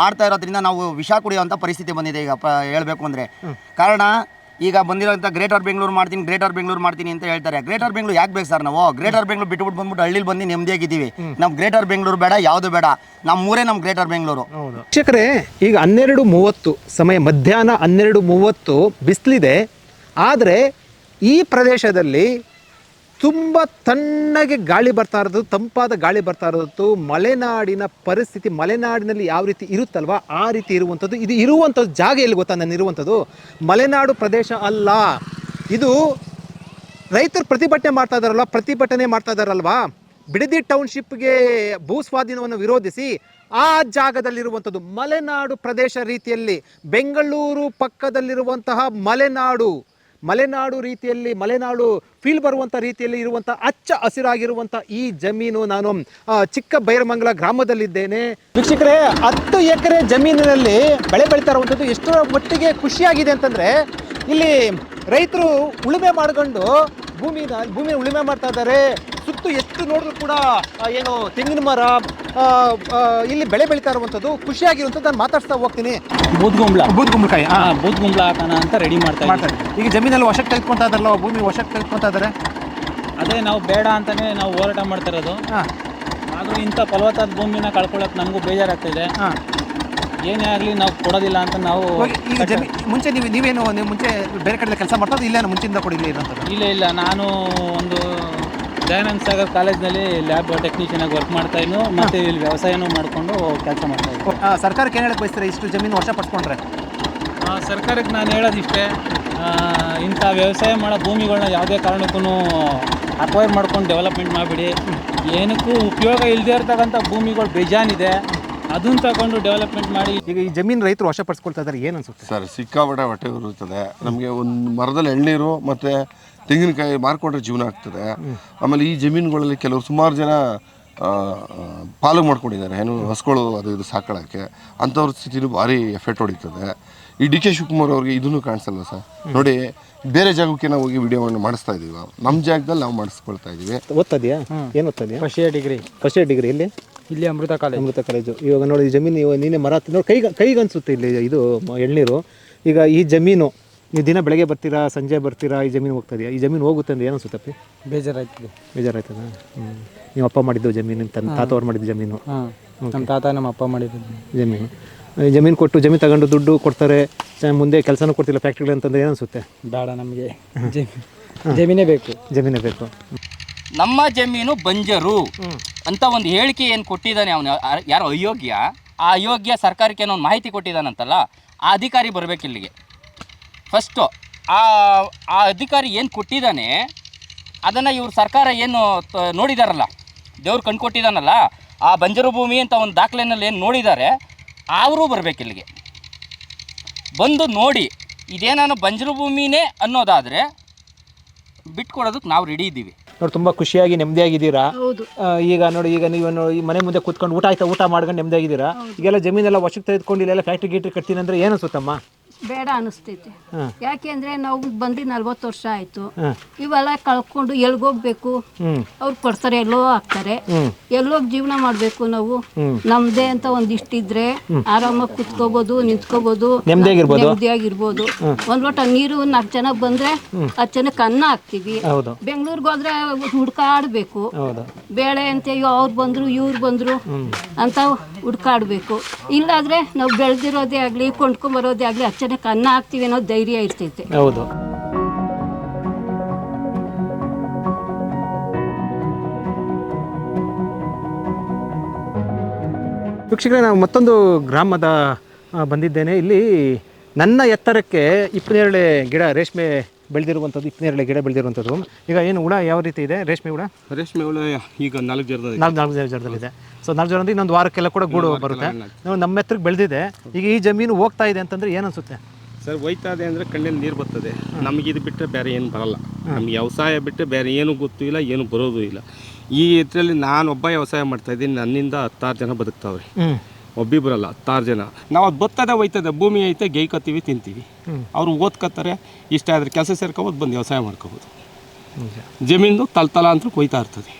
ಮಾಡ್ತಾ ಇರೋದ್ರಿಂದ ನಾವು ವಿಷ ಕುಡಿಯುವಂಥ ಪರಿಸ್ಥಿತಿ ಬಂದಿದೆ ಈಗ ಪ ಹೇಳಬೇಕು ಅಂದರೆ. ಕಾರಣ ಈಗ ಬಂದಿರೋಂಥ ಗ್ರೇಟರ್ ಬೆಂಗಳೂರು ಮಾಡ್ತೀನಿ ಗ್ರೇಟರ್ ಬೆಂಗಳೂರು ಮಾಡ್ತೀನಿ ಅಂತ ಹೇಳ್ತಾರೆ. ಗ್ರೇಟರ್ ಬೆಂಗಳೂರು ಯಾಕೆ ಬೇಕು ಸರ್ ನಾವು? ಗ್ರೇಟರ್ ಬೆಂಗಳೂರು ಬಿಟ್ಬಿಟ್ಟು ಬಂದ್ಬಿಟ್ಟು ಹಳ್ಳಿಲಿ ಬಂದು ನೆಮ್ಮದಿಯಾಗಿದ್ದೀವಿ. ನಮ್ಮ ಗ್ರೇಟರ್ ಬೆಂಗಳೂರು ಬೇಡ ಯಾವುದು ಬೇಡ. ನಮ್ಮ ಊರೇ ನಮ್ಮ ಗ್ರೇಟರ್ ಬೆಂಗಳೂರು ವೀಕ್ಷಕರೇ ಈಗ ಹನ್ನೆರಡು ಮೂವತ್ತು ಸಮಯ ಮಧ್ಯಾಹ್ನ ಹನ್ನೆರಡು ಮೂವತ್ತು ಬಿಸಿಲಿದೆ. ಆದರೆ ಈ ಪ್ರದೇಶದಲ್ಲಿ ತುಂಬ ತಣ್ಣಗೆ ಗಾಳಿ ಬರ್ತಾ ಇರೋದು, ತಂಪಾದ ಗಾಳಿ ಬರ್ತಾ ಇರೋದು ಮಲೆನಾಡಿನ ಪರಿಸ್ಥಿತಿ ಮಲೆನಾಡಿನಲ್ಲಿ ಯಾವ ರೀತಿ ಇರುತ್ತಲ್ವಾ, ಆ ರೀತಿ ಇರುವಂಥದ್ದು. ಇದು ಇರುವಂಥದ್ದು ಜಾಗ ಎಲ್ಲಿ ಗೊತ್ತಾ, ನಾನು ಇರುವಂಥದ್ದು? ಮಲೆನಾಡು ಪ್ರದೇಶ ಅಲ್ಲ. ಇದು ರೈತರು ಪ್ರತಿಭಟನೆ ಮಾಡ್ತಾ ಇದ್ದಾರಲ್ವ ಪ್ರತಿಭಟನೆ ಮಾಡ್ತಾ ಇದಾರಲ್ವಾ? ಬಿಡದಿ ಟೌನ್ಶಿಪ್ಗೆ ಭೂ ಸ್ವಾಧೀನವನ್ನು ವಿರೋಧಿಸಿ ಆ ಜಾಗದಲ್ಲಿರುವಂಥದ್ದು, ಮಲೆನಾಡು ಪ್ರದೇಶ ರೀತಿಯಲ್ಲಿ, ಬೆಂಗಳೂರು ಪಕ್ಕದಲ್ಲಿರುವಂತಹ ಮಲೆನಾಡು. ಮಲೆನಾಡು ರೀತಿಯಲ್ಲಿ, ಮಲೆನಾಡು ಫೀಲ್ ಬರುವಂಥ ರೀತಿಯಲ್ಲಿ ಇರುವಂಥ ಅಚ್ಚ ಹಸಿರಾಗಿರುವಂಥ ಈ ಜಮೀನು ನಾನು ಚಿಕ್ಕ ಬೈರಮಂಗಲ ಗ್ರಾಮದಲ್ಲಿದ್ದೇನೆ. ವೀಕ್ಷಕರೇ, ಹತ್ತು ಎಕರೆ ಜಮೀನಿನಲ್ಲಿ ಬೆಳೆ ಬೆಳೀತಾ ಇರುವಂಥದ್ದು ಎಷ್ಟರ ಮಟ್ಟಿಗೆ ಖುಷಿಯಾಗಿದೆ ಅಂತಂದರೆ, ಇಲ್ಲಿ ರೈತರು ಉಳುಮೆ ಮಾಡ್ಕೊಂಡು ಭೂಮಿನ ಭೂಮಿನ ಉಳಿಮೆ ಮಾಡ್ತಾ ಇದ್ದಾರೆ. ಸುತ್ತು ಎಷ್ಟು ನೋಡಿದ್ರು ಕೂಡ ಏನು ತೆಂಗಿನ ಮರ ಇಲ್ಲಿ ಬೆಳೆ ಬೆಳೀತಾ ಇರುವಂಥದ್ದು ಖುಷಿಯಾಗಿರುವಂಥದ್ದು ನಾನು ಮಾತಾಡ್ತಾ ಹೋಗ್ತೀನಿ. ಬೂದ್ಗುಂಬ್ಳ. ಬೂದ್ ಹಾಂ ಬೂದ್ಗುಂಬ್ಳ ಹಾಕೋಣ ಅಂತ ರೆಡಿ ಮಾಡ್ತಾ ಇದ್ದಾರೆ. ಈಗ ಜಮೀನಲ್ಲಿ ವಶಕ್ಕೆ ತೆಗೆದುಕೊಂತಾ ಇದಾರಲ್ಲ ಭೂಮಿ ವಶಕ್ಕೆ ತೆಗೆದುಕೊಂತಾ ಇದ್ದಾರೆ? ಅದೇ ನಾವು ಬೇಡ ಅಂತಲೇ ನಾವು ಹೋರಾಟ ಮಾಡ್ತಾ ಇರೋದು. ಹಾಂ. ಆದರೂ ಇಂಥ ಫಲವತ್ತಾದ ಭೂಮಿನ ಕಳ್ಕೊಳ್ಳೋಕೆ ನಮಗೂ ಬೇಜಾರಾಗ್ತಿದೆ ಹಾಂ. ಏನೇ ಆಗಲಿ ನಾವು ಕೊಡೋದಿಲ್ಲ ಅಂತ ನಾವು ಈಗ ಜಮೀ ಮುಂಚೆ ನೀವು ನೀವೇನು ನೀವು ಮುಂಚೆ ಬೇರೆ ಕಡೆ ಕೆಲಸ ಮಾಡ್ತಾ ಇಲ್ಲೇನು ಮುಂಚಿಂದ ಕೊಡಿಲ್ಲ ಇರೋಂಥದ್ದು ಇಲ್ಲ ಇಲ್ಲ ನಾನು ಒಂದು ದಯಾನಂದ ಸಾಗರ್ ಕಾಲೇಜ್ನಲ್ಲಿ ಲ್ಯಾಬ್ ಟೆಕ್ನಿಷಿಯನ್ ಆಗಿ ವರ್ಕ್ ಮಾಡ್ತಾ ಇನ್ನು ಮತ್ತೆ ಇಲ್ಲಿ ವ್ಯವಸಾಯನೂ ಮಾಡಿಕೊಂಡು ಕೆಲಸ ಮಾಡ್ತಾ ಇದ್ದೀನಿ ಆ, ಸರ್ಕಾರಕ್ಕೆ ಏನು ಹೇಳಕ್ಕೆ ಬಯಸ್ತಾರೆ ಇಷ್ಟು ಜಮೀನು ವರ್ಷ ಪಡ್ಕೊಂಡ್ರೆ ಸರ್ಕಾರಕ್ಕೆ ನಾನು ಹೇಳೋದಿಷ್ಟೇ ಇಂಥ ವ್ಯವಸಾಯ ಮಾಡೋ ಭೂಮಿಗಳನ್ನ ಯಾವುದೇ ಕಾರಣಕ್ಕೂ ಅಕ್ವೈರ್ ಮಾಡ್ಕೊಂಡು ಡೆವಲಪ್ಮೆಂಟ್ ಮಾಡಿಬಿಡಿ. ಏನಕ್ಕೂ ಉಪಯೋಗ ಇಲ್ಲದೆ ಇರ್ತಕ್ಕಂಥ ಭೂಮಿಗಳು ಬೇಜಾನಿದೆ ಅದನ್ನ ತಗೊಂಡು ಡೆವಲಪ್ಮೆಂಟ್ ಮಾಡಿ ಈಗ ಈ ಜಮೀನ್ ರೈತರು ವಶಪಡಿಸ್ಕೊಳ್ತಾ ಇದ್ದಾರೆ ಏನು ಅನ್ಸುತ್ತೆ? ಸರ್ ಸಿಕ್ಕಾಪಟ್ಟೆ ಹೊಟ್ಟೆ ಉರುತ್ತದೆ ನಮಗೆ ಒಂದು ಮರದಲ್ಲಿ ಎಳ್ನೀರು ಮತ್ತು ತೆಂಗಿನಕಾಯಿ ಮಾರ್ಕೊಂಡ್ರೆ ಜೀವನ ಆಗ್ತದೆ. ಆಮೇಲೆ ಈ ಜಮೀನುಗಳಲ್ಲಿ ಕೆಲವರು ಸುಮಾರು ಜನ ಆ, ಪಾಲು ಮಾಡ್ಕೊಂಡಿದ್ದಾರೆ. ಏನು ಹಸ್ಕೊಳ್ಳೋ ಅದು ಇದು ಸಾಕೊಳ್ಳೋಕ್ಕೆ ಅಂಥವ್ರ ಸ್ಥಿತಿನೂ ಭಾರಿ ಎಫೆಕ್ಟ್ ಹೊಡಿತದೆ. ಈ ಡಿ ಕೆ ಶಿವಕುಮಾರ್ ಅವ್ರಿಗೆ ಇದನ್ನು ಕಾಣಿಸಲ್ಲ ಸರ್? ನೋಡಿ ಬೇರೆ ಜಾಗಕ್ಕೆ ನಾವು ಹೋಗಿ ವಿಡಿಯೋವನ್ನು ಮಾಡಿಸ್ತಾ ಇದೀವಿ. ನಮ್ಮ ಜಾಗದಲ್ಲಿ ನಾವು ಮಾಡಿಸ್ಕೊಳ್ತಾ ಇದೀವಿ. ಓದ್ತದೆಯಾ ಏನು ಓದ್ತದ್ಯಾ first year degree first year degree ಇಲ್ಲಿ ಇಲ್ಲಿ ಅಮೃತ ಕಾಲೇಜ್ ಅಮೃತ ಕಾಲೇಜು ಇವಾಗ ನೋಡಿ ಈ ಜಮೀನು ಇವಾಗ ನೀನೆ ಮರ ಹತ್ತಿ ನೋಡಿ ಕೈಗೆ ಕೈಗೆ ಅನಿಸುತ್ತೆ ಇಲ್ಲಿ ಇದು ಮ- ಎಳ್ನೀರು. ಈಗ ಈ ಜಮೀನು ನೀವು ದಿನ ಬೆಳಗ್ಗೆ ಬರ್ತೀರಾ ಸಂಜೆ ಬರ್ತೀರಾ ಈ ಜಮೀನು ಹೋಗ್ತದೆಯಾ ಈ ಜಮೀನು ಹೋಗುತ್ತೆ ಅಂದ್ರೆ ಏನು ಅನ್ಸುತ್ತಪ್ಪಿ ಬೇಜಾರಾಯ್ತದೆ. ಬೇಜಾರಾಯ್ತದ? ಹ್ಞೂ ನೀವು ಅಪ್ಪ ಮಾಡಿದ್ದು ಜಮೀನು ನಿಮ್ಮ ತನ್ನ ತಾತ ಅವ್ರು ಮಾಡಿದ್ದು ಜಮೀನು. ಹಾಂ. ನಮ್ಮ ತಾತ ನಮ್ಮ ಅಪ್ಪ ಮಾಡಿದ್ದು ಜಮೀನು. ಈ ಜಮೀನು ಕೊಟ್ಟು ಜಮೀನು ತಗೊಂಡು ದುಡ್ಡು ಕೊಡ್ತಾರೆ ಚ- ಮುಂದೆ ಕೆಲಸನೂ ಕೊಡ್ತಿಲ್ಲ ಫ್ಯಾಕ್ಟ್ರಿಗಳು ಅಂತಂದ್ರೆ ಏನು ಅನಿಸುತ್ತೆ? ಬೇಡ ನಮಗೆ. ಜಮೀನೇ ಬೇಕು. ಜಮೀನೇ ಬೇಕು. ನಮ್ಮ ಜಮೀನು ಬಂಜರು ಅಂತ ಒಂದು ಹೇಳಿಕೆ ಏನು ಕೊಟ್ಟಿದ್ದಾನೆ ಅವನು? ಯಾರೋ ಅಯೋಗ್ಯ? ಆ ಅಯೋಗ್ಯ ಸರ್ಕಾರಕ್ಕೆ ಏನೋ ಒಂದು ಮಾಹಿತಿ ಕೊಟ್ಟಿದ್ದಾನಂತಲ್ಲ ಆ ಅಧಿಕಾರಿ ಬರಬೇಕು ಇಲ್ಲಿಗೆ. ಫಸ್ಟು ಆ ಆ ಅಧಿಕಾರಿ ಏನು ಕೊಟ್ಟಿದ್ದಾನೆ ಅದನ್ನು ಇವ್ರ ಸರ್ಕಾರ ಏನು ನೋಡಿದಾರಲ್ಲ? ದೇವ್ರು ಕಂಡುಕೊಟ್ಟಿದ್ದಾನಲ್ಲ ಆ ಬಂಜರು ಭೂಮಿ ಅಂತ ಒಂದು ದಾಖಲೆನಲ್ಲಿ ಏನು ನೋಡಿದ್ದಾರೆ ಅವರು ಬರಬೇಕು ಇಲ್ಲಿಗೆ. ಬಂದು ನೋಡಿ ಇದೇನಾನು ಬಂಜರು ಭೂಮಿನೇ ಅನ್ನೋದಾದರೆ ಬಿಟ್ಕೊಡೋದಕ್ಕೆ ನಾವು ರೆಡಿ ಇದ್ದೀವಿ. ನೋಡಿ ತುಂಬಾ ಖುಷಿಯಾಗಿ ನೆಮ್ಮದಿಯಾಗಿದ್ದೀರಾ? ಹೌದು. ಈಗ ನೋಡಿ ಈಗ ನೀವು ನೋಡಿ, ಈ ಮನೆ ಮುಂದೆ ಕೂತ್ಕೊಂಡು ಊಟ ಆಯ್ತಾ ಊಟ ಮಾಡ್ಕೊಂಡು ನೆಮ್ಮದಿಯಾಗಿದ್ದೀರಾ? ಈಗೆಲ್ಲ ಜಮೀನೆಲ್ಲ ವಶಕ್ಕೆ ತೆಗೆದುಕೊಂಡು ಇಲ್ಲೆಲ್ಲ ಫ್ಯಾಕ್ಟ್ರಿ ಗೀಟ್ರಿ ಕಟ್ತೀನಿ ಅಂದ್ರೆ ಏನು ಅನ್ಸುತ್ತಮ್ಮ? ಬೇಡ ಅನಿಸ್ತೈತಿ. ಯಾಕೆಂದ್ರೆ ನಾವು ಬಂದು ನಲ್ವತ್ತು ವರ್ಷ ಆಯ್ತು. ಇವೆಲ್ಲ ಕಳ್ಕೊಂಡು ಎಲ್ಗೋಗ್ಬೇಕು? ಹೋಗ್ಬೇಕು ಅವ್ರು ಕೊಡ್ತಾರೆ ಎಲ್ಲೋ ಹಾಕ್ತಾರೆ. ಎಲ್ಲೋ ಎಲ್ಲೋಗಿ ಜೀವನ ಮಾಡ್ಬೇಕು ನಾವು. ನಮ್ದೇ ಅಂತ ಒಂದಿಷ್ಟಿದ್ರೆ ಆರಾಮಾಗಿ ಕುತ್ಕೋಬಹುದು ನಿಂತ್ಕೋಬಹುದು ನೆಮ್ಮದಿಯಾಗಿರ್ಬೋದು. ನೆಮ್ಮದಿಯಾಗಿರ್ಬೋದು. ಒಂದ್ ಲೋಟ ನೀರು ನಾಲ್ಕು ಜನ ಬಂದ್ರೆ ಹತ್ತು ಜನಕ್ಕೆ ಅನ್ನ ಹಾಕ್ತಿವಿ. ಬೆಂಗಳೂರಿಗೆ ಹೋದ್ರೆ ಹುಡ್ಕಾಡ್ಬೇಕು. ಬೇಳೆ ಅಂತ ಅವ್ರು ಬಂದ್ರು ಇವ್ರು ಬಂದ್ರು ಅಂತ ಹುಡ್ಕಾಡ್ಬೇಕು. ಇಲ್ಲಾದ್ರೆ ನಾವು ಬೆಳೆದಿರೋದೇ ಆಗ್ಲಿ ಕೊಂಡ್ಕೊಂಬರೋದೇ ಆಗ್ಲಿ ಹತ್ತು ಜನಕ್ಕೆ ಅನ್ನ ಹಾಕ್ತಿವಿ ಅನ್ನೋ ಧೈರ್ಯ ಇರ್ತೈತೆ. ಹೌದು. ವೀಕ್ಷಕರೇ ನಾವು ಮತ್ತೊಂದು ಗ್ರಾಮದ ಬಂದಿದ್ದೇನೆ. ಇಲ್ಲಿ ನನ್ನ ಎತ್ತರಕ್ಕೆ ಇಪ್ಪನೇರಳೆ ಗಿಡ ರೇಷ್ಮೆ ಬೆಳೆದಿರುವಂಥದ್ದು ಇಪ್ಪನೇರಳೆ ಗಿಡ ಬೆಳೆದಿರುವಂಥದ್ದು. ಈಗ ಏನು ಹುಳ ಯಾವ ರೀತಿ ಇದೆ? ರೇಷ್ಮೆ ಹುಳ? ರೇಷ್ಮೆ ಹುಳ ಈಗ ನಾಲ್ಕು ಜರದ ನಾಲ್ಕು ನಾಲ್ಕು ಜರದಲ್ಲಿದೆ. ಸೊ ನಾಲ್ಕು ಜನ ಅಂದ್ರೆ ಇನ್ನೊಂದು ವಾರಕ್ಕೆಲ್ಲ ಕೂಡ ಗೂಡು ಬರುತ್ತೆ. ನಾವು ನಮ್ಮ ಎತ್ತರಕ್ಕೆ ಬೆಳೆದಿದೆ. ಈಗ ಈ ಜಮೀನು ಹೋಗ್ತಾ ಇದೆ ಅಂತಂದ್ರೆ ಏನು ಅನ್ಸುತ್ತೆ? ಸರ್ ಹೋಯ್ತಾ ಇದೆ ಅಂದರೆ ಕಣ್ಣಲ್ಲಿ ನೀರು ಬರ್ತದೆ. ನಮಗೆ ಇದು ಬಿಟ್ಟರೆ ಬೇರೆ ಏನು ಬರಲ್ಲ. ನಮ್ಗೆ ವ್ಯವಸಾಯ ಬಿಟ್ಟರೆ ಬೇರೆ ಏನು ಗೊತ್ತೂ ಇಲ್ಲ ಏನು ಬರೋದು ಇಲ್ಲ. ಈ ಇದರಲ್ಲಿ ನಾನು ಒಬ್ಬ ವ್ಯವಸಾಯ ಮಾಡ್ತಾ ಇದ್ದೀನಿ. ನನ್ನಿಂದ ಹತ್ತಾರು ಜನ ಬದುಕ್ತಾವ್ರೆ. ಒಬ್ಬಿಬ್ಬರಲ್ಲ ಹತ್ತಾರು ಜನ. ನಾವು ಅದು ಬತ್ತದೆ ಹೋಯ್ತದೆ ಭೂಮಿ ಐತೆ ಗೈಕೋತೀವಿ ತಿಂತೀವಿ. ಅವರು ಓದ್ಕೋತಾರೆ ಇಷ್ಟ ಆದರೆ ಕೆಲಸ ಸೇರ್ಕೊಬೋದು ಬಂದು ವ್ಯವಸಾಯ ಮಾಡ್ಕೋಬೋದು. ಜಮೀನು ತಲತಲ ಅಂತ ಕೊಯ್ತಾ ಇರ್ತದೆ.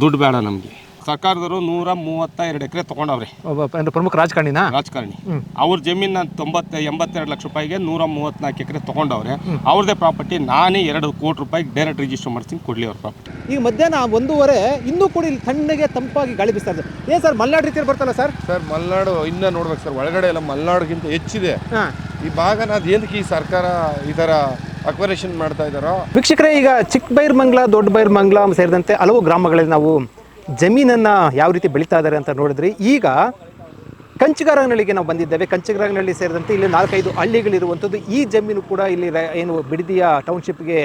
ದುಡ್ಡು ಬೇಡ ನಮಗೆ. ಸರ್ಕಾರದವರು ನೂರ ಮೂವತ್ತ ಎರಡು ಎಕರೆ ತಗೊಂಡವ್ರಿ. ಒಬ್ಬ ಅಂದ್ರೆ ಪ್ರಮುಖ ರಾಜಕಾರಣಿನಾ? ರಾಜಕಾರಣಿ. ಅವ್ರ ಜಮೀನ್ ತೊಂಬತ್ತ ಎಂಬತ್ತೆರಡು ಲಕ್ಷ ರೂಪಾಯಿಗೆ ನೂರ ಮೂವತ್ನಾಲ್ಕು ಎಕರೆ ತಗೊಂಡವ್ರೆ. ಅವ್ರದೇ ಪ್ರಾಪರ್ಟಿ ನಾನೇ ಎರಡು ಕೋಟಿ ರೂಪಾಯಿಗೆ ಡೈರೆಕ್ಟ್ ರಿಜಿಸ್ಟರ್ ಮಾಡ್ತೀನಿ ಕೊಡ್ಲಿ ಅವ್ರ ಪ್ರಾಪರ್ಟಿ ಈಗ ಮಧ್ಯಾಹ್ನ ಒಂದೂವರೆ ಇನ್ನೂ ಕೂಡ ಇಲ್ಲಿ ತಣ್ಣಗೆ ತಂಪಾಗಿ ಗಾಳಿ ಬೀಸ್ತಾ ಇದೆ ಏನ್ ಸರ್ ಮಲ್ನಾಡ್ ರೀತಿಯಲ್ಲಿ ಬರ್ತಲ್ಲ ಸರ್? ಸರ್ ಮಲ್ನಾಡು ಇನ್ನ ನೋಡ್ಬೇಕು ಸರ್. ಒಳಗಡೆ ಎಲ್ಲ ಮಲ್ನಾಡ್ಗಿಂತ ಹೆಚ್ಚಿದೆ. ಹಾಂ. ಈ ಭಾಗನ ಅದೇನಕ್ಕೆ ಈ ಸರ್ಕಾರ ಈ ಥರ ಅಕ್ವರೇಷನ್ ಮಾಡ್ತಾ ಇದ್ದಾರೋ ವೀಕ್ಷಕರೇ ಈಗ ಚಿಕ್ಕ ಬೈರ್ಮಂಗ್ಲ ದೊಡ್ಡ ಬೈರ್ಮಂಗ್ಲ ಸೇರಿದಂತೆ ಹಲವು ಗ್ರಾಮಗಳಲ್ಲಿ ನಾವು ಜಮೀನನ್ನು ಯಾವ ರೀತಿ ಬೆಳೀತಾ ಇದ್ದಾರೆ ಅಂತ ನೋಡಿದ್ರೆ. ಈಗ ಕಂಚಿಗಾರನಹಳ್ಳಿಗೆ ನಾವು ಬಂದಿದ್ದೇವೆ. ಕಂಚಿಗಾರನಹಳ್ಳಿ ಸೇರಿದಂತೆ ಇಲ್ಲಿ ನಾಲ್ಕೈದು ಹಳ್ಳಿಗಳಿರುವಂಥದ್ದು. ಈ ಜಮೀನು ಕೂಡ ಇಲ್ಲಿ ಏನು ಬಿಡದಿಯ ಟೌನ್ಶಿಪ್ಗೆ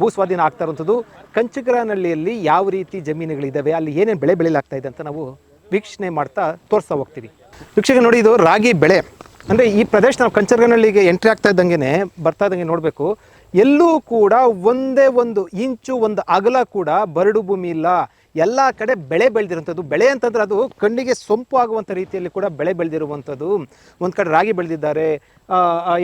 ಭೂಸ್ವಾಧೀನ ಆಗ್ತಾ ಇರುವಂಥದ್ದು ಕಂಚಿಗಾರನಹಳ್ಳಿಯಲ್ಲಿ ಯಾವ ರೀತಿ ಜಮೀನುಗಳಿದ್ದಾವೆ ಅಲ್ಲಿ ಏನೇನು ಬೆಳೆ ಬೆಳೆಯಲಾಗ್ತಾ ಇದೆ ಅಂತ ನಾವು ವೀಕ್ಷಣೆ ಮಾಡ್ತಾ ತೋರಿಸ್ತಾ ಹೋಗ್ತೀವಿ. ವೀಕ್ಷಕ ನೋಡಿ ಇದು ರಾಗಿ ಬೆಳೆ. ಅಂದರೆ ಈ ಪ್ರದೇಶ ನಾವು ಕಂಚರ್ಗನಹಳ್ಳಿಗೆ ಎಂಟ್ರಿ ಆಗ್ತಾ ಇದ್ದಂಗೆ ಬರ್ತಾ ಇದ್ದಂಗೆ ನೋಡಬೇಕು. ಎಲ್ಲೂ ಕೂಡ ಒಂದೇ ಒಂದು ಇಂಚು, ಒಂದು ಅಗಲ ಕೂಡ ಬರಡು ಭೂಮಿ ಇಲ್ಲ. ಎಲ್ಲ ಕಡೆ ಬೆಳೆ ಬೆಳೆದಿರುವಂಥದ್ದು. ಬೆಳೆ ಅಂತಂದ್ರೆ ಅದು ಕಣ್ಣಿಗೆ ಸೊಂಪು ಆಗುವಂಥ ರೀತಿಯಲ್ಲಿ ಕೂಡ ಬೆಳೆ ಬೆಳೆದಿರುವಂಥದ್ದು. ಒಂದು ಕಡೆ ರಾಗಿ ಬೆಳೆದಿದ್ದಾರೆ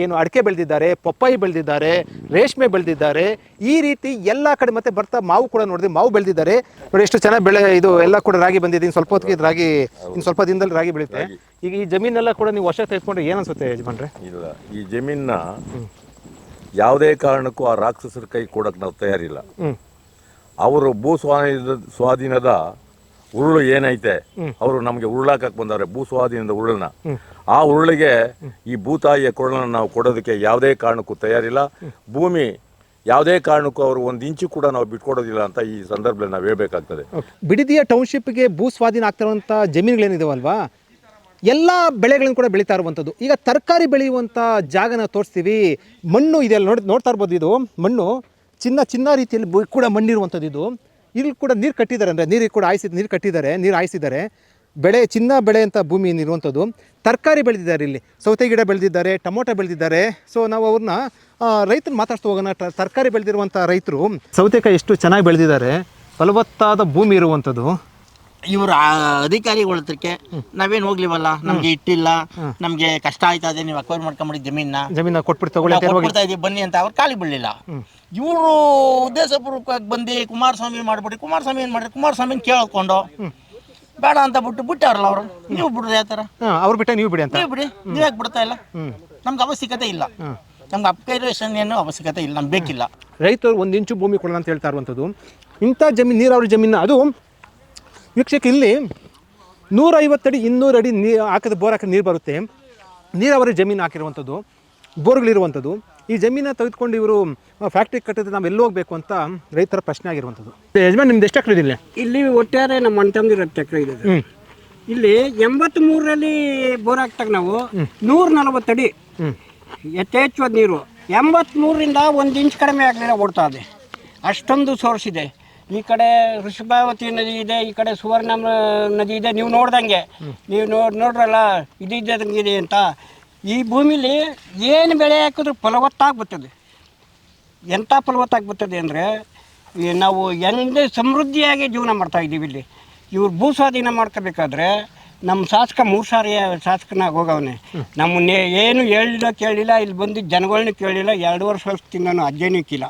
ಏನು ಅಡಿಕೆ ಬೆಳೆದಿದ್ದಾರೆ ಪಪ್ಪಾಯಿ ಬೆಳೆದಿದ್ದಾರೆ ರೇಷ್ಮೆ ಬೆಳೆದಿದ್ದಾರೆ. ಈ ರೀತಿ ಎಲ್ಲ ಕಡೆ ಮತ್ತೆ ಬರ್ತಾ ಮಾವು ಕೂಡ ನೋಡಿದೆ ಮಾವು ಬೆಳೆದಿದ್ದಾರೆ. ನೋಡಿ ಎಷ್ಟು ಚೆನ್ನಾಗಿ ಬೆಳೆ ಇದು ಎಲ್ಲ ಕೂಡ ರಾಗಿ ಬಂದಿದೆ. ಇನ್ನು ಸ್ವಲ್ಪ ಹೊತ್ತಿಗೆ ರಾಗಿ ಇನ್ನು ಸ್ವಲ್ಪ ದಿನದಲ್ಲಿ ರಾಗಿ ಬೆಳೆಯುತ್ತೆ ಈಗ ಈ ಜಮೀನೆಲ್ಲ ಕೂಡ ನೀವು ವರ್ಷ ತೆಗೆದುಕೊಂಡ್ರೆ ಏನು ಅನ್ಸುತ್ತೆ ಯಜಮಾನ್ರೆ? ಇಲ್ಲ ಈ ಜಮೀನ್ನ ಯಾವುದೇ ಕಾರಣಕ್ಕೂ ಆ ರಾಕ್ಷಸರ ಕೈ ಕೊಡಕ್ಕೆ ನಾವು ತಯಾರಿಲ್ಲ. ಅವರು ಭೂ ಸ್ವಾಧೀನದ ಸ್ವಾಧೀನದ ಉರುಳು ಏನೈತೆ ಅವರು ನಮಗೆ ಉರುಳಾಕಕ್ಕೆ ಬಂದವ್ರೆ ಭೂ ಸ್ವಾಧೀನದ ಉರುಳನ್ನ ಆ ಉರುಳಿಗೆ ಈ ಭೂತಾಯಿಯ ಕೊರಳನ್ನ ನಾವು ಕೊಡೋದಕ್ಕೆ ಯಾವುದೇ ಕಾರಣಕ್ಕೂ ತಯಾರಿಲ್ಲ. ಭೂಮಿ ಯಾವುದೇ ಕಾರಣಕ್ಕೂ ಅವರು ಒಂದು ಇಂಚು ಕೂಡ ನಾವು ಬಿಟ್ಕೊಡೋದಿಲ್ಲ ಅಂತ ಈ ಸಂದರ್ಭದಲ್ಲಿ ನಾವು ಹೇಳಬೇಕಾಗ್ತದೆ. ಬಿಡದಿಯ ಟೌನ್ಶಿಪ್ಗೆ ಭೂ ಸ್ವಾಧೀನ ಆಗ್ತಿರುವಂಥ ಜಮೀನುಗಳೇನಿದಾವಲ್ವಾ? ಎಲ್ಲ ಬೆಳೆಗಳನ್ನು ಕೂಡ ಬೆಳೀತಾ ಇರುವಂಥದ್ದು. ಈಗ ತರಕಾರಿ ಬೆಳೆಯುವಂಥ ಜಾಗನ ತೋರಿಸ್ತೀವಿ. ಮಣ್ಣು ಇದೆಲ್ಲ ನೋಡಿ ನೋಡ್ತಾ ಇರ್ಬೋದು ಇದು. ಮಣ್ಣು ಚಿನ್ನ ಚಿನ್ನ ರೀತಿಯಲ್ಲಿ ಕೂಡ ಮಣ್ಣಿರುವಂಥದ್ದು ಇದು. ಇಲ್ಲಿ ಕೂಡ ನೀರು ಕಟ್ಟಿದ್ದಾರೆ ಅಂದರೆ ನೀರಿಗೆ ಕೂಡ ಆಯಿಸಿ ನೀರು ಕಟ್ಟಿದ್ದಾರೆ, ನೀರು ಹಾಯಿಸಿದ್ದಾರೆ. ಬೆಳೆ, ಚಿನ್ನ ಬೆಳೆ ಅಂತ ಭೂಮಿ ಇರುವಂಥದ್ದು. ತರಕಾರಿ ಬೆಳೆದಿದ್ದಾರೆ ಇಲ್ಲಿ. ಸೌತೆ ಗಿಡ ಬೆಳೆದಿದ್ದಾರೆ, ಟೊಮೊಟೊ ಬೆಳೆದಿದ್ದಾರೆ. ಸೊ ನಾವು ಅವ್ರನ್ನ ರೈತರು ಮಾತಾಡ್ತಾ ಹೋಗೋಣ. ತರಕಾರಿ ಬೆಳೆದಿರುವಂಥ ರೈತರು ಸೌತೆಕಾಯಿ ಎಷ್ಟು ಚೆನ್ನಾಗಿ ಬೆಳೆದಿದ್ದಾರೆ. ಫಲವತ್ತಾದ ಭೂಮಿ ಇರುವಂಥದ್ದು. ಇವರು ಅಧಿಕಾರಿಗಳ ಹತ್ರಕ್ಕೆ ನಾವೇನು ಹೋಗ್ಲಿವಲ್ಲ? ನಮ್ಗೆ ಇಟ್ಟಿಲ್ಲ. ನಮ್ಗೆ ಕಷ್ಟ ಆಯ್ತಾ ಇದೆ ನೀವು ಅಕ್ವೈರ್ ಮಾಡ್ಕೊಂಬಿಡಿ ಜಮೀನ ಜಮೀನ ಕೊಟ್ಬಿಟ್ಟು ತಗೊಳ್ಳಿ ಅಂತ ಕೊಡ್ತಾ ಇದೀವಿ ಬನ್ನಿ ಅಂತ ಅವ್ರು ಕಾಲಿ ಬೀಳಿಲ್ಲ ಇವರು ಉದ್ದೇಶಪೂರ್ವಕವಾಗಿ ಬಂದು ಕುಮಾರಸ್ವಾಮಿ ಮಾಡ್ಬಿಡಿ ಕುಮಾರಸ್ವಾಮಿ ಏನ್ ಮಾಡ್ರಿ? ಕುಮಾರಸ್ವಾಮಿನ ಕೇಳ್ಕೊಂಡು ಬೇಡ ಅಂತ ಬಿಟ್ಟು ಬಿಟ್ಟವ್ರಲ್ಲ ಅವರು. ನೀವು ಬಿಡ್ರಿ ಯಾವ ಥರ. ಹಾಂ ಅವ್ರು ಬಿಟ್ಟ ನೀವು ಬಿಡಿ ಅಂತ. ನೀವು ಬಿಡಿ. ನೀವ್ಯಾಕೆ ಬಿಡ್ತಾ ಇಲ್ಲ? ನಮ್ಗೆ ಅವಶ್ಯಕತೆ ಇಲ್ಲ. ನಮ್ಗೆ ಅಪ್ಕೈರೇಷನ್ ಏನು ಅವಶ್ಯಕತೆ ಇಲ್ಲ ನಮ್ಗೆ ಬೇಕಿಲ್ಲ. ರೈತರು ಒಂದು ಇಂಚು ಭೂಮಿ ಕೊಡೋಣ ಅಂತ ಹೇಳ್ತಾ ಇರುವಂಥದ್ದು. ಇಂಥ ಜಮೀನು ನೀರಾವರಿ ಜಮೀನು ಅದು ವೀಕ್ಷಕ ಇಲ್ಲಿ ನೂರೈವತ್ತಡಿ ಇನ್ನೂರು ಅಡಿ ನೀರು ಹಾಕಿದ ಬೋರ್ ಹಾಕಿದ ನೀರು ಬರುತ್ತೆ. ನೀರಾವರಿ ಜಮೀನು ಹಾಕಿರುವಂಥದ್ದು ಬೋರ್ಗಳಿರುವಂಥದ್ದು. ಈ ಜಮೀನ ತೆಗೆದುಕೊಂಡು ಇವರು ಫ್ಯಾಕ್ಟ್ರಿ ಕಟ್ಟಿದ್ರೆ ನಾವು ಎಲ್ಲಿ ಹೋಗ್ಬೇಕು ಅಂತ ರೈತರ ಪ್ರಶ್ನೆ ಆಗಿರುವಂಥದ್ದು. ಯಜಮಾನ್ ನಿಮ್ದು ಎಷ್ಟು ಎಕರೆ ಇಲ್ಲಿ? ಇಲ್ಲಿ ಒಟ್ಟಾರೆ ನಮ್ಮ ಅಣ್ಣ ಹತ್ತು ಎಕರೆ ಇದೆ ಇಲ್ಲಿ ಎಂಬತ್ತ್ ಮೂರರಲ್ಲಿ ಬೋರ್ ಹಾಕ್ತಾಗ ನಾವು. ನೂರ ನಲವತ್ತಡಿ ಯಥೇಚ್ಛವಾದ ನೀರು. ಎಂಬತ್ತ್ಮೂರರಿಂದ ಒಂದು ಇಂಚ್ ಕಡಿಮೆ ಆಗಲಿಲ್ಲ ಓಡ್ತಾ ಇದೆ. ಅಷ್ಟೊಂದು ಸೋರ್ಸ್ ಇದೆ. ಈ ಕಡೆ ಋಷಭಾವತಿ ನದಿ ಇದೆ ಈ ಕಡೆ ಸುವರ್ಣ ನದಿ ಇದೆ ನೀವು ನೋಡ್ದಂಗೆ. ನೀವು ನೋಡ್ ನೋಡ್ರಲ್ಲ ಇದು ಇದ್ದಂಗಿದೆ ಅಂತ. ಈ ಭೂಮಿಲಿ ಏನು ಬೆಳೆ ಹಾಕಿದ್ರು ಫಲವತ್ತಾಗಿ ಬರ್ತದೆ ಎಂಥ ಫಲವತ್ತಾಗಿ ಬರ್ತದೆ ಅಂದರೆ ನಾವು ಹೆಂಗೆ ಸಮೃದ್ಧಿಯಾಗಿ ಜೀವನ ಮಾಡ್ತಾ ಇದ್ದೀವಿ ಇಲ್ಲಿ. ಇವ್ರು ಭೂ ಸ್ವಾಧೀನ ಮಾಡ್ಕೋಬೇಕಾದ್ರೆ ನಮ್ಮ ಶಾಸಕ ಮೂರು ಸಾರಿ ಶಾಸಕನಾಗ ಹೋಗವನೆ. ನಮ್ಮನ್ನೇ ಏನು ಹೇಳಿಲ್ಲ ಕೇಳಿಲ್ಲ ಇಲ್ಲಿ ಬಂದು ಜನಗಳನ್ನ ಕೇಳಿಲ್ಲ ಎರಡು ವರ್ಷ ವರ್ಷದಿಂದ ನಾನು ಅಜ್ಜನೂ ಇಕ್ಕಿಲ್ಲ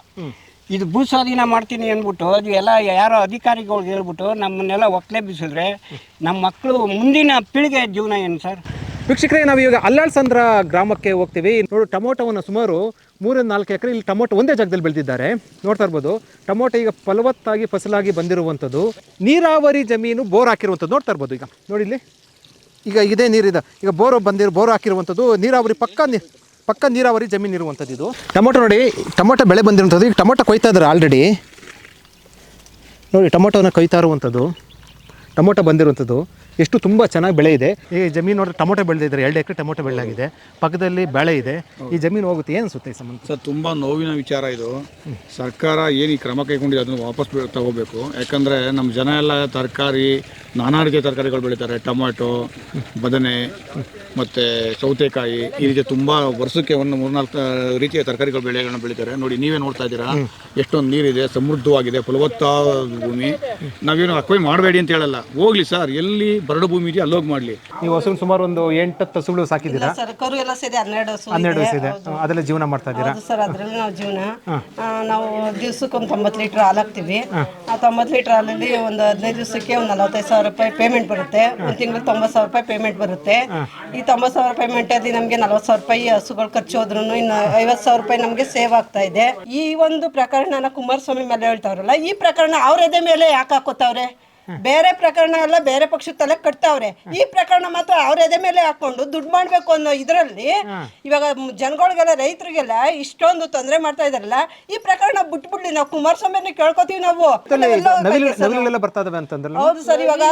ಇದು ಭೂ ಸ್ವಾಧೀನ ಮಾಡ್ತೀನಿ ಅಂದ್ಬಿಟ್ಟು, ಅದು ಎಲ್ಲ ಯಾರೋ ಅಧಿಕಾರಿಗಳಿಗೆ ಹೇಳ್ಬಿಟ್ಟು ನಮ್ಮನ್ನೆಲ್ಲ ಒಕ್ಕಲೆ ಬಿಸಿದ್ರೆ ನಮ್ಮ ಮಕ್ಕಳು ಮುಂದಿನ ಪೀಳಿಗೆ ಜೀವನ ಏನು ಸರ್? ವೀಕ್ಷಕರೇ, ನಾವು ಇವಾಗ ಅಲ್ಲಾಳ್ಸಂದ್ರ ಗ್ರಾಮಕ್ಕೆ ಹೋಗ್ತೀವಿ. ನೋಡು, ಟೊಮೊಟೊವನ್ನು ಸುಮಾರು ಮೂರಿಂದ ನಾಲ್ಕು ಎಕರೆ, ಇಲ್ಲಿ ಟೊಮೊಟೊ ಒಂದೇ ಜಾಗದಲ್ಲಿ ಬೆಳೆದಿದ್ದಾರೆ. ನೋಡ್ತಾ ಇರ್ಬೋದು, ಟೊಮೊಟೊ ಈಗ ಫಲವತ್ತಾಗಿ ಫಸಲಾಗಿ ಬಂದಿರುವಂಥದ್ದು. ನೀರಾವರಿ ಜಮೀನು ಬೋರ್ ಹಾಕಿರುವಂಥದ್ದು. ನೋಡ್ತಾ ಇರ್ಬೋದು ಈಗ. ನೋಡಿ ಇಲ್ಲಿ. ಈಗ ಇದೇ ನೀರಿದೆ. ಈಗ ಬೋರ್ ಬಂದಿರೋ, ಬೋರ್ ಹಾಕಿರುವಂಥದ್ದು. ನೀರಾವರಿ ಪಕ್ಕ ನೀ ಪಕ್ಕ ನೀರಾವರಿ ಜಮೀನು ಇರುವಂಥದ್ದು ಇದು. ಟೊಮೊಟೊ ನೋಡಿ ಟೊಮೊಟೊ ಬೆಳೆ ಬಂದಿರುವಂಥದ್ದು. ಈಗ ಟೊಮೊಟೊ ಕೊಯ್ತಾ ಇದ್ದಾರೆ ಆಲ್ರೆಡಿ ನೋಡಿ ಟೊಮೊಟೊನ ಕೊಯ್ತಾ ಇರುವಂಥದ್ದು. ಟೊಮೊಟೊ ಬಂದಿರುವಂಥದ್ದು. ಎಷ್ಟು ತುಂಬ ಚೆನ್ನಾಗಿ ಬೆಳೆ ಇದೆ. ಈ ಜಮೀನು ನೋಡಿದ್ರೆ ಟೊಮೊಟೊ ಬೆಳೆದಿದ್ದಾರೆ ಎರಡು ಎಕರೆ ಟೊಮೊಟೊ ಬೆಳೆಯಾಗಿದೆ ಪಕ್ಕದಲ್ಲಿ ಬೆಳೆ ಇದೆ. ಈ ಜಮೀನು ಹೋಗುತ್ತೆ ಏನು ಅನಿಸುತ್ತೆ ಈ ಸಂಬಂಧ? ಸರ್ ತುಂಬ ನೋವಿನ ವಿಚಾರ ಇದು. ಸರ್ಕಾರ ಏನು ಈ ಕ್ರಮ ಕೈಗೊಂಡಿದೆ ಅದನ್ನು ವಾಪಸ್ ತಗೋಬೇಕು. ಯಾಕಂದರೆ ನಮ್ಮ ಜನ ಎಲ್ಲ ತರಕಾರಿ ನಾನಾ ರೀತಿಯ ತರಕಾರಿಗಳು ಬೆಳೀತಾರೆ. ಟೊಮ್ಯಾಟೋ ಬದನೆ ಮತ್ತು ಸೌತೆಕಾಯಿ ಈ ರೀತಿ ತುಂಬ ವರ್ಷಕ್ಕೆ ಒಂದು ಮೂರ್ನಾಲ್ಕು ರೀತಿಯ ತರಕಾರಿಗಳು ಬೆಳೆಗಳನ್ನ ಬೆಳೀತಾರೆ. ನೋಡಿ ನೀವೇ ನೋಡ್ತಾ ಇದ್ದೀರಾ? ಎಷ್ಟೊಂದು ನೀರಿದೆ ಸಮೃದ್ಧವಾಗಿದೆ ಫಲವತ್ತಾದ ಭೂಮಿ. ನಾವೇನು ಅಕ್ವೈ ಮಾಡಬೇಡಿ ಅಂತ ಹೇಳಲ್ಲ. ಹೋಗ್ಲಿ ಸರ್ ಎಲ್ಲಿ ಬರಡು ಭೂಮಿ ಇದೆಯೋ ಅಲ್ಲೋಗಿ ಮಾಡಲಿ. ನೀವು ಹಸು ಸುಮಾರು ಒಂದು ಎಂಟತ್ತು ಹಸುಗಳು ಸಾಕಿದ್ದೀರಾ? ಸರ್ ಕರು ಎಲ್ಲ ಸೇರಿ ಹನ್ನೆರಡು ಹಸು ಹನ್ನೆರಡು ಇದೆ. ವಯಸ್ಸು ಇದೆ. ಅದೆಲ್ಲ ಜೀವನ ಮಾಡ್ತಾ ಇದ್ದೀರಾ? ಸರ್ ಅದರಲ್ಲಿ ನಾವು ಜೀವನ. ನಾವು ದಿವಸಕ್ಕೆ ಒಂದು ತೊಂಬತ್ತು ಲೀಟ್ರ್ ಹಾಲು ಹಾಕ್ತೀವಿ. ಆ ತೊಂಬತ್ತು ಲೀಟ್ರ್ ಹಾಲಲ್ಲಿ ಒಂದು ಹದಿನೈದು ದಿವಸಕ್ಕೆ ಒಂದು ನಲವತ್ತೈದು ಸಾವಿರ ರೂಪಾಯಿ ಪೇಮೆಂಟ್ ಬರುತ್ತೆ. ಒಂದು ತಿಂಗಳಿಗೆ ತೊಂಬತ್ತು ಸಾವಿರ ರೂಪಾಯಿ ಪೇಮೆಂಟ್ ಬರುತ್ತೆ. ಈ ತೊಂಬತ್ತು ಸಾವಿರ ಪೇಮೆಂಟ್ ಅಲ್ಲಿ ನಮಗೆ ನಲವತ್ತು ಸಾವಿರ ರೂಪಾಯಿ ಹಸುಗಳು ಖರ್ಚು ಹೋದ್ರು ಇನ್ನು ಐವತ್ತು ಸಾವಿರ ರೂಪಾಯಿ ನಮಗೆ ಸೇವ್ ಆಗ್ತಾ ಇದೆ. ಈ ಒಂದು ಪ್ರಕರಣನ ಕುಮಾರಸ್ವಾಮಿ ಮೇಲೆ ಹೇಳ್ತಾವ್ರಲ್ಲ ಈ ಪ್ರಕರಣ ಅವ್ರ ಎದೆ ಮೇಲೆ ಯಾಕೆ ಹಾಕೋತಾವ್ರೆ? ಬೇರೆ ಪ್ರಕರಣ ಎಲ್ಲ ಬೇರೆ ಪಕ್ಷದ ತಲೆ ಕಟ್ತಾವ್ರೆ. ಈ ಪ್ರಕರಣ ಮಾತ್ರ ಅವ್ರ ಎದೆ ಮೇಲೆ ಹಾಕೊಂಡು ದುಡ್ಡು ಮಾಡ್ಬೇಕು ಅನ್ನೋ ಇದರಲ್ಲಿ ಇವಾಗ ಜನಗಳಿಗೆಲ್ಲ ರೈತರಿಗೆಲ್ಲ ಇಷ್ಟೊಂದು ತೊಂದರೆ ಮಾಡ್ತಾ ಇದಾರಲ್ಲ ಈ ಪ್ರಕರಣ ಬಿಟ್ಬಿಡ್ಲಿ ನಾವು ಕುಮಾರಸ್ವಾಮಿ ಕೇಳ್ಕೊತೀವಿ ನಾವು. ಹೌದು ಸರ್ ಇವಾಗ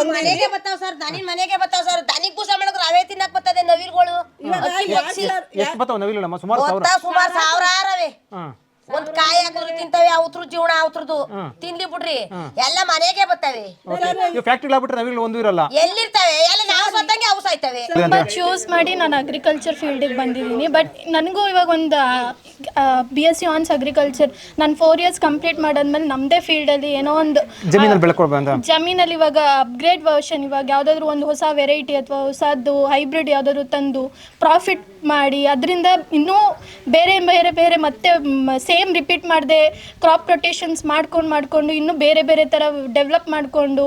ಒಂದು ಮನೆಗೆ ಬರ್ತಾವ ಸರ್ ದಾನಿನ ಮನೆಗೆ ಬರ್ತಾವ ಸರ್. ದಾನಿಗ್ ಕೂಸ ಮಾಡಿದ್ರೆ ಅವೇ ತಿನ್ನಕ್ ಬರ್ತದೆ ನವಿಲ್ಗಳು. ಸುಮಾರು ಸಾವಿರಾರವೆ. ಹಾಂ. ಒಂದ್ ಕಾಯಿ ಹಾಕಿದ್ರು ತಿಂತಾವೆ ಅವತ್ರ ಜೀವನ ಅವತ್ರದ್ದು ತಿನ್ಲಿ ಬಿಡ್ರಿ. ಎಲ್ಲ ಮನೆಗೆ ಬರ್ತಾವೆ. ಫ್ಯಾಕ್ಟ್ರಿ ಒಂದು ಇರಲ್ಲ. ಎಲ್ಲಿರ್ತಾವೆ? ಎಲ್ಲ ನಾವು ಸತ್ತಂಗೆ ಅವು ಸಾಯ್ತವೆ. ತುಂಬ ಚೂಸ್ ಮಾಡಿ ನಾನು ಅಗ್ರಿಕಲ್ಚರ್ ಫೀಲ್ಡಿಗೆ ಬಂದಿದ್ದೀನಿ. ಬಟ್ ನನಗೂ ಇವಾಗ ಒಂದು B S C hons agriculture ನಾನು ಫೋರ್ ಇಯರ್ಸ್ ಕಂಪ್ಲೀಟ್ ಮಾಡಾದ್ಮೇಲೆ ಫೀಲ್ಡ್ ಅಲ್ಲಿ ಏನೋ ಒಂದು ಜಮೀನಲ್ಲಿ ಬೆಳ್ಕೊಳ್ಬಂದ ಜಮೀನಲ್ಲಿ ಇವಾಗ ಅಪ್ಗ್ರೇಡ್ ವರ್ಷನ್ ಇವಾಗ ಯಾವುದಾದ್ರೂ ಒಂದು ಹೊಸ ವೆರೈಟಿ ಅಥವಾ ಹೊಸದು ಹೈಬ್ರಿಡ್ ಯಾವುದಾದ್ರು ತಂದು ಪ್ರಾಫಿಟ್ ಮಾಡಿ ಅದರಿಂದ ಇನ್ನೂ ಬೇರೆ ಬೇರೆ ಬೇರೆ ಮತ್ತೆ ಸೇಮ್ ರಿಪೀಟ್ ಮಾಡದೆ ಕ್ರಾಪ್ ರೊಟೇಷನ್ಸ್ ಮಾಡ್ಕೊಂಡು ಮಾಡಿಕೊಂಡು, ಇನ್ನೂ ಬೇರೆ ಬೇರೆ ಥರ ಡೆವಲಪ್ ಮಾಡಿಕೊಂಡು,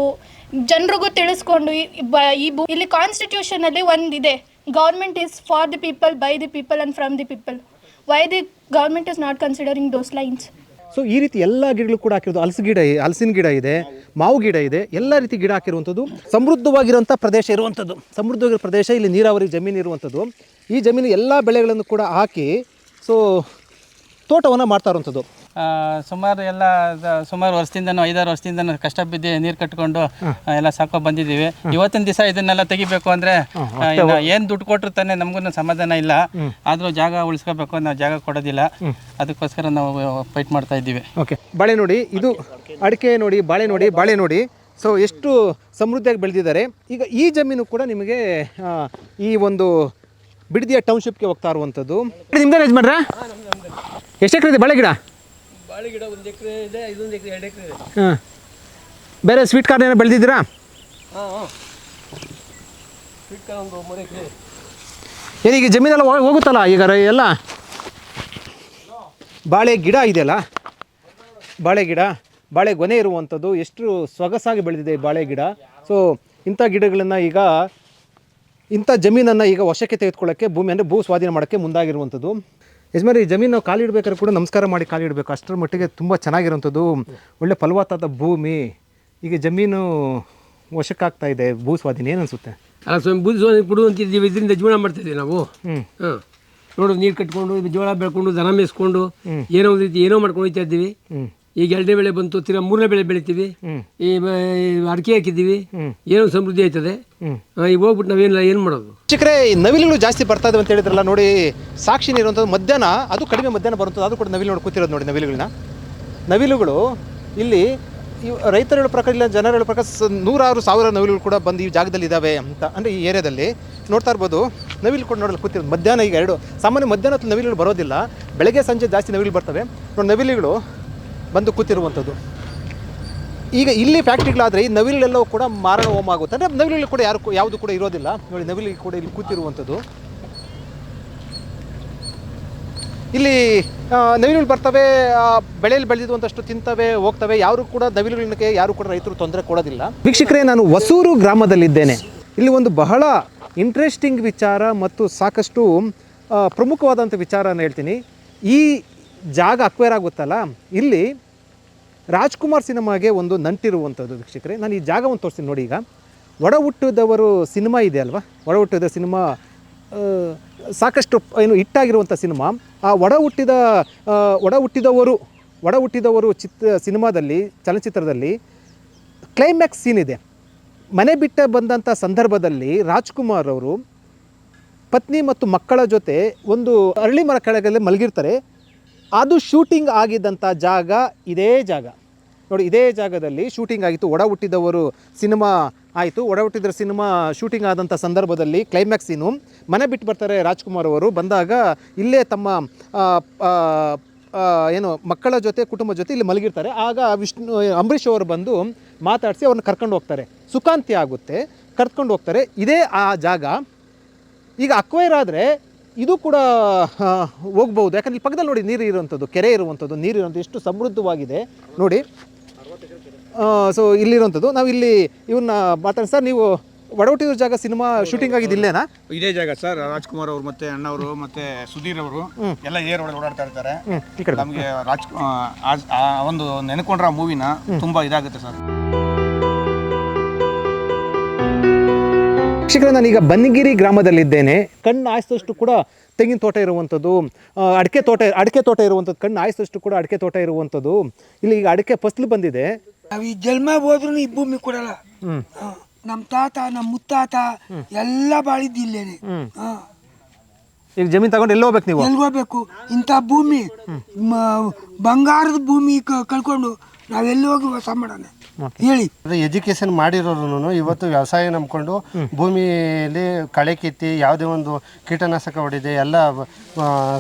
ಜನರಿಗೂ ತಿಳಿಸ್ಕೊಂಡು ಈ ಬ- ಇಲ್ಲಿ ಕಾನ್ಸ್ಟಿಟ್ಯೂಷನಲ್ಲಿ ಒಂದಿದೆ government is for the people by the people and from the people why the government is not considering those lines so ಈ ರೀತಿ ಎಲ್ಲ ಗಿಡಗಳು ಕೂಡ ಹಾಕಿರೋದು ಹಲಸು ಗಿಡ ಇದೆ ಹಲಸಿನ ಗಿಡ ಇದೆ, ಮಾವು ಗಿಡ ಇದೆ, ಎಲ್ಲ ರೀತಿ ಗಿಡ ಹಾಕಿರುವಂಥದ್ದು, ಸಮೃದ್ಧವಾಗಿರುವಂಥ ಪ್ರದೇಶ ಇರುವಂಥದ್ದು. ಸಮೃದ್ಧವಾಗಿರೋ ಪ್ರದೇಶ, ಇಲ್ಲಿ ನೀರಾವರಿ ಜಮೀನು ಇರುವಂಥದ್ದು. ಈ ಜಮೀನು ಎಲ್ಲ ಬೆಳೆಗಳನ್ನು ಕೂಡ ಹಾಕಿ ಸೊ ತೋಟವನ್ನು ಮಾಡ್ತಾ ಇರುವಂಥದ್ದು. ಆ, ಸುಮಾರು ಎಲ್ಲ ಸುಮಾರು ವರ್ಷದಿಂದನೂ ಐದಾರು ವರ್ಷದಿಂದನೂ ಕಷ್ಟ ಬಿದ್ದು ನೀರು ಕಟ್ಕೊಂಡು ಎಲ್ಲ ಸಾಕೋ ಬಂದಿದ್ದೀವಿ. ಇವತ್ತಿನ ದಿವಸ ಇದನ್ನೆಲ್ಲ ತೆಗಿಬೇಕು ಅಂದ್ರೆ ಏನು ಏನ್ ದುಡ್ಡು ಕೊಟ್ಟರು ತಾನೆ ನಮಗೂ ಸಮಾಧಾನ ಇಲ್ಲ. ಆದರೂ ಜಾಗ ಉಳಿಸ್ಕೋಬೇಕು ನಾವು ಜಾಗ ಕೊಡೋದಿಲ್ಲ. ಅದಕ್ಕೋಸ್ಕರ ನಾವು ಫೈಟ್ ಮಾಡ್ತಾ ಇದ್ದೀವಿ. ಓಕೆ. ಬಾಳೆ ನೋಡಿ ಇದು ಅಡಿಕೆ ನೋಡಿ ಬಾಳೆ ನೋಡಿ ಬಾಳೆ ನೋಡಿ. ಸೊ ಎಷ್ಟು ಸಮೃದ್ಧಿಯಾಗಿ ಬೆಳೆದಿದ್ದಾರೆ. ಈಗ ಈ ಜಮೀನು ಕೂಡ ನಿಮಗೆ ಈ ಒಂದು ಬಿಡದಿಯ ಟೌನ್ಶಿಪ್ಗೆ ಹೋಗ್ತಾ ಇರುವಂಥದ್ದು. ನಿಮ್ದೇ ಯಜಮಾನ್ರ? ಎಷ್ಟು ಎಕರೆ ಇದೆ? ಬಾಳೆ ಗಿಡ ಬಾಳೆ ಗಿಡ ಒಂದು ಎಕರೆ ಇದೆ ಇದೊಂದು ಎಕರೆ ಎರಡು ಎಕರೆ ಇದೆ. ಹಾಂ. ಬೇರೆ ಸ್ವೀಟ್ ಕಾರ್ನ್ ಏನೋ ಬೆಳೆದಿದ್ದೀರಾ? ಹಾಂ ಹಾಂ. ಸ್ವೀಟ್ ಒಂದು ಮೂರು ಎಕರೆ. ಏನೀಗ ಜಮೀನೆಲ್ಲ ಹೋಗುತ್ತಲ್ಲ ಈಗ ಎಲ್ಲ? ಬಾಳೆ ಗಿಡ ಇದೆಯಲ್ಲ? ಬಾಳೆ ಗಿಡ ಬಾಳೆ ಗೊನೆ ಇರುವಂಥದ್ದು ಎಷ್ಟು ಸೊಗಸಾಗಿ ಬೆಳೆದಿದೆ ಈ ಬಾಳೆ ಗಿಡ. ಸೊ ಇಂಥ ಗಿಡಗಳನ್ನು ಈಗ ಇಂಥ ಜಮೀನನ್ನು ಈಗ ವಶಕ್ಕೆ ತೆಗೆದುಕೊಳ್ಳೋಕ್ಕೆ ಭೂಮಿ ಅಂದರೆ ಭೂ ಸ್ವಾಧೀನ ಮಾಡೋಕ್ಕೆ ಮುಂದಾಗಿರುವಂಥದ್ದು. ಯಜಮಾನಿ ಜಮೀನು ಜಮೀನು ಕಾಲಿಡಬೇಕಾದ್ರೆ ಕೂಡ ನಮಸ್ಕಾರ ಮಾಡಿ ಕಾಲಿಡಬೇಕು ಅಷ್ಟರ ಮಟ್ಟಿಗೆ ತುಂಬ ಚೆನ್ನಾಗಿರುವಂಥದ್ದು ಒಳ್ಳೆ ಫಲವತ್ತಾದ ಭೂಮಿ. ಈಗ ಜಮೀನು ವಶಕ್ಕಾಗ್ತಾ ಇದೆ ಭೂ ಸ್ವಾಧೀನ ಏನು ಅನಿಸುತ್ತೆ ಅಲ್ಲ ಸ್ವಾಮಿ ಬುದ್ಧಿ ಸ್ವಾಮಿ ಕೊಡು ಅಂತಿದ್ದೀವಿ ಇದರಿಂದ ಜೀವನ ಮಾಡ್ತಿದ್ದೀವಿ ನಾವು. ಹ್ಞೂ ಹಾಂ. ನೋಡು ನೀರು ಕಟ್ಕೊಂಡು ಜೋಳ ಬೆಳ್ಕೊಂಡು ದನ ಮೇಯಿಸ್ಕೊಂಡು ಏನೋ ಒಂದು ರೀತಿ ಏನೋ ಮಾಡ್ಕೊಂಡು ಹೋಗ್ತಾ ಇದ್ದೀವಿ. ಈಗ ಎರಡನೇ ಬೆಳೆ ಬಂತು ತಿರ ಮೂರನೇ ಬೆಳೆ ಬೆಳಿತೀವಿ. ಈ ಅಡಿಕೆ ಹಾಕಿದ್ದೀವಿ. ಏನೋ ಸಮೃದ್ಧಿ ಆಯ್ತದೆ. ಈಗ ಹೋಗ್ಬಿಟ್ಟು ನಾವೇನಿಲ್ಲ ಏನು ಮಾಡೋದು? ಚಿಕ್ಕರೆ ನವಿಲುಗಳು ಜಾಸ್ತಿ ಬರ್ತಾ ಇದಾವೆ ಅಂತ ಹೇಳಿದ್ರಲ್ಲ ನೋಡಿ ಸಾಕ್ಷಿ ನೀರುವಂಥದ್ದು ಮಧ್ಯಾಹ್ನ ಅದು ಕಡಿಮೆ ಮಧ್ಯಾಹ್ನ ಬರುತ್ತದೆ ಅದು ಕೂಡ ನವಿಲು ನೋಡಿ ಕೂತಿರೋದು ನೋಡಿ ನವಿಲುಗಳನ್ನ ನವಿಲುಗಳು ಇಲ್ಲಿ ಈ ರೈತರು ಹೇಳೋ ಪ್ರಕಾರ ಇಲ್ಲ ಜನರು ಹೇಳೋ ಪ್ರಕಾರ ನೂರಾರು ಸಾವಿರ ನವಿಲುಗಳು ಕೂಡ ಬಂದು ಈ ಜಾಗದಲ್ಲಿ ಇದ್ದಾವೆ ಅಂತ ಅಂದರೆ ಈ ಏರಿಯಾದಲ್ಲಿ ನೋಡ್ತಾ ಇರ್ಬೋದು. ನವಿಲು ಕೂಡ ನೋಡಲು ಕೂತಿರೋದು. ಮಧ್ಯಾಹ್ನ ಈಗ ಎರಡು ಸಾಮಾನ್ಯ ಮಧ್ಯಾಹ್ನ ಹೊತ್ತು ನವಿಲುಗಳು ಬರೋದಿಲ್ಲ. ಬೆಳಗ್ಗೆ ಸಂಜೆ ಜಾಸ್ತಿ ನವಿಲು ಬರ್ತವೆ. ನೋಡಿ ನವಿಲುಗಳು ಬಂದು ಕೂತಿರುವಂಥದ್ದು. ಈಗ ಇಲ್ಲಿ ಫ್ಯಾಕ್ಟ್ರಿಗಳಾದರೆ ಈ ನವಿಲೆಲ್ಲವೂ ಕೂಡ ಮಾರಣ ಹೋಮ ಆಗುತ್ತೆ. ಅಂದರೆ ನವಿಲುಗಳು ಕೂಡ ಯಾರು ಯಾವುದು ಕೂಡ ಇರೋದಿಲ್ಲ. ನೋಡಿ ನವಿಲಿಗೆ ಕೂಡ ಇಲ್ಲಿ ಕೂತಿರುವಂಥದ್ದು. ಇಲ್ಲಿ ನವಿಲುಗಳು ಬರ್ತವೆ ಬೆಳೆಯಲ್ಲಿ ಬೆಳೆದಿರುವಂಥಷ್ಟು ತಿಂತವೆ, ಹೋಗ್ತವೆ. ಯಾರು ಕೂಡ ನವಿಲುಗಳಿಗೆ ಯಾರು ಕೂಡ ರೈತರು ತೊಂದರೆ ಕೊಡೋದಿಲ್ಲ. ವೀಕ್ಷಕರೇ, ನಾನು ಹೊಸೂರು ಗ್ರಾಮದಲ್ಲಿದ್ದೇನೆ. ಇಲ್ಲಿ ಒಂದು ಬಹಳ ಇಂಟ್ರೆಸ್ಟಿಂಗ್ ವಿಚಾರ ಮತ್ತು ಸಾಕಷ್ಟು ಪ್ರಮುಖವಾದಂಥ ವಿಚಾರನ ಹೇಳ್ತೀನಿ. ಈ ಜಾಗ ಅಕ್ವೇರ್ ಆಗುತ್ತಲ್ಲ? ಇಲ್ಲಿ ರಾಜ್ಕುಮಾರ್ ಸಿನಿಮಾಗೆ ಒಂದು ನಂಟಿರುವಂಥದ್ದು ವೀಕ್ಷಕರೇ. ನಾನು ಈ ಜಾಗವನ್ನು ತೋರಿಸ್ತೀನಿ ನೋಡಿ ಈಗ. ಒಡ ಹುಟ್ಟಿದವರು ಸಿನಿಮಾ ಇದೆ ಅಲ್ವಾ? ಒಡ ಹುಟ್ಟಿದ ಸಿನಿಮಾ ಸಾಕಷ್ಟು, ಏನು, ಹಿಟ್ಟಾಗಿರುವಂಥ ಸಿನಿಮಾ. ಆ ಒಡ ಹುಟ್ಟಿದ ಒಡ ಹುಟ್ಟಿದವರು ಒಡ ಹುಟ್ಟಿದವರು ಚಿತ್ರ ಸಿನಿಮಾದಲ್ಲಿ, ಚಲನಚಿತ್ರದಲ್ಲಿ ಕ್ಲೈಮ್ಯಾಕ್ಸ್ ಸೀನ್ ಇದೆ. ಮನೆ ಬಿಟ್ಟ ಬಂದಂಥ ಸಂದರ್ಭದಲ್ಲಿ ರಾಜ್ಕುಮಾರ್ ಅವರು ಪತ್ನಿ ಮತ್ತು ಮಕ್ಕಳ ಜೊತೆ ಒಂದು ಅರಳಿ ಮರ ಕೆಳಗಲ್ಲಿ ಮಲಗಿರ್ತಾರೆ. ಅದು ಶೂಟಿಂಗ್ ಆಗಿದ್ದಂಥ ಜಾಗ ಇದೇ ಜಾಗ. ನೋಡಿ, ಇದೇ ಜಾಗದಲ್ಲಿ ಶೂಟಿಂಗ್ ಆಗಿತ್ತು. ಒಡ ಹುಟ್ಟಿದವರು ಸಿನಿಮಾ ಆಯಿತು. ಒಡ ಹುಟ್ಟಿದ್ರ ಸಿನಿಮಾ ಶೂಟಿಂಗ್ ಆದಂಥ ಸಂದರ್ಭದಲ್ಲಿ ಕ್ಲೈಮ್ಯಾಕ್ಸ್ ಸೀನು ಮನೆ ಬಿಟ್ಟು ಬರ್ತಾರೆ ರಾಜ್ಕುಮಾರ್ ಅವರು. ಬಂದಾಗ ಇಲ್ಲೇ ತಮ್ಮ ಏನು ಮಕ್ಕಳ ಜೊತೆ, ಕುಟುಂಬ ಜೊತೆ ಇಲ್ಲಿ ಮಲಗಿರ್ತಾರೆ. ಆಗ ವಿಷ್ಣು, ಅಂಬರೀಷ್ ಅವರು ಬಂದು ಮಾತಾಡಿಸಿ ಅವ್ರನ್ನ ಕರ್ಕೊಂಡು ಹೋಗ್ತಾರೆ. ಸುಖಾಂತಿ ಆಗುತ್ತೆ. ಕರ್ಕೊಂಡು ಹೋಗ್ತಾರೆ. ಇದೇ ಆ ಜಾಗ. ಈಗ ಅಕ್ವೈರ್ ಆದರೆ ಇದು ಕೂಡ ಹೋಗ್ಬಹುದು. ಹೋಗ್ಬೋದು ಯಾಕಂದ್ರೆ ಈ ಪಕ್ಕದಲ್ಲಿ ನೋಡಿ ನೀರು ಇರುವಂಥದ್ದು ಕೆರೆ ಇರುವಂಥದ್ದು ನೀರು ಇರುವಂಥದ್ದು ಎಷ್ಟು ಸಮೃದ್ಧವಾಗಿದೆ. ನೋಡಿ. ಸೊ ಇಲ್ಲಿರುವಂಥದ್ದು ನಾವು ಇಲ್ಲಿ ಇವನ್ನ ಮಾತಾಡಿ ಸರ್ ನೀವು ಒಡಹುಟ್ಟಿದ ಜಾಗ ಸಿನಿಮಾ ಶೂಟಿಂಗ್ ಆಗಿದ್ದು ಇಲ್ಲೇನಾ? ಇದೇ ಜಾಗ ಸರ್ ರಾಜ್ಕುಮಾರ್ ಅವರು ಮತ್ತೆ ಅಣ್ಣವರು ಮತ್ತೆ ಸುಧೀರ್ ಅವರು ಎಲ್ಲ ಏರ್ ಒಳಗೆ ಓಡಾಡ್ತಾ ಇರ್ತಾರೆ. ನಮಗೆ ರಾಜ್ ಒಂದು ನೆನ್ಕೊಂಡ್ರೆ ಆ ಮೂವಿನ ತುಂಬಾ ಇದಾಗುತ್ತೆ ಸರ್. ವೀಕ್ಷಕರೇ ಈಗ ಬನ್ನಿಗಿರಿ ಗ್ರಾಮದಲ್ಲಿದ್ದೇನೆ. ಕಣ್ಣು ಆಯಿಸಿದಷ್ಟು ಕೂಡ ತೆಂಗಿನ ತೋಟ ಇರುವಂಥದ್ದು ಅಡಿಕೆ ತೋಟ ಅಡಿಕೆ ತೋಟ ಇರುವಂಥದ್ದು ಕಣ್ಣು ಆಯಿಸಿದಷ್ಟು ಕೂಡ ಅಡಿಕೆ ತೋಟ ಇರುವಂಥದ್ದು. ಇಲ್ಲಿ ಈಗ ಅಡಿಕೆ ಫಸ್ಲು ಬಂದಿದೆ. ನಾವು ಈ ಜನ್ಮ ಹೋದ್ರೂ ಈ ಭೂಮಿ ಕೊಡಲ್ಲ. ನಮ್ಮ ತಾತ ನಮ್ಮ ಮುತ್ತಾತ ಎಲ್ಲ ಬಾಳಿದ್ದು ಇಲ್ಲೇನೆ. ಹ. ಈಗ ಜಮೀನು ತಗೊಂಡು ಎಲ್ಲಿ ಹೋಗ್ಬೇಕು ನೀವು? ಎಲ್ಲಿ ಹೋಗ್ಬೇಕು? ಇಂಥ ಭೂಮಿ ಬಂಗಾರದ ಭೂಮಿ ಕಳ್ಕೊಂಡು ನಾವೆಲ್ಲಿ ಹೋಗಿ ವಾಸ ಮಾಡೋಣ? ಹೇಳಿ. ಎಜುಕೇಶನ್ ಮಾಡಿರೋರು ಇವತ್ತು ವ್ಯವಸಾಯ ನಂಬ್ಕೊಂಡು ಭೂಮಿಯಲ್ಲಿ ಕಳೆ ಕಿತ್ತಿ ಯಾವುದೇ ಒಂದು ಕೀಟನಾಶಕ ಹೊಡಿದೆ ಎಲ್ಲ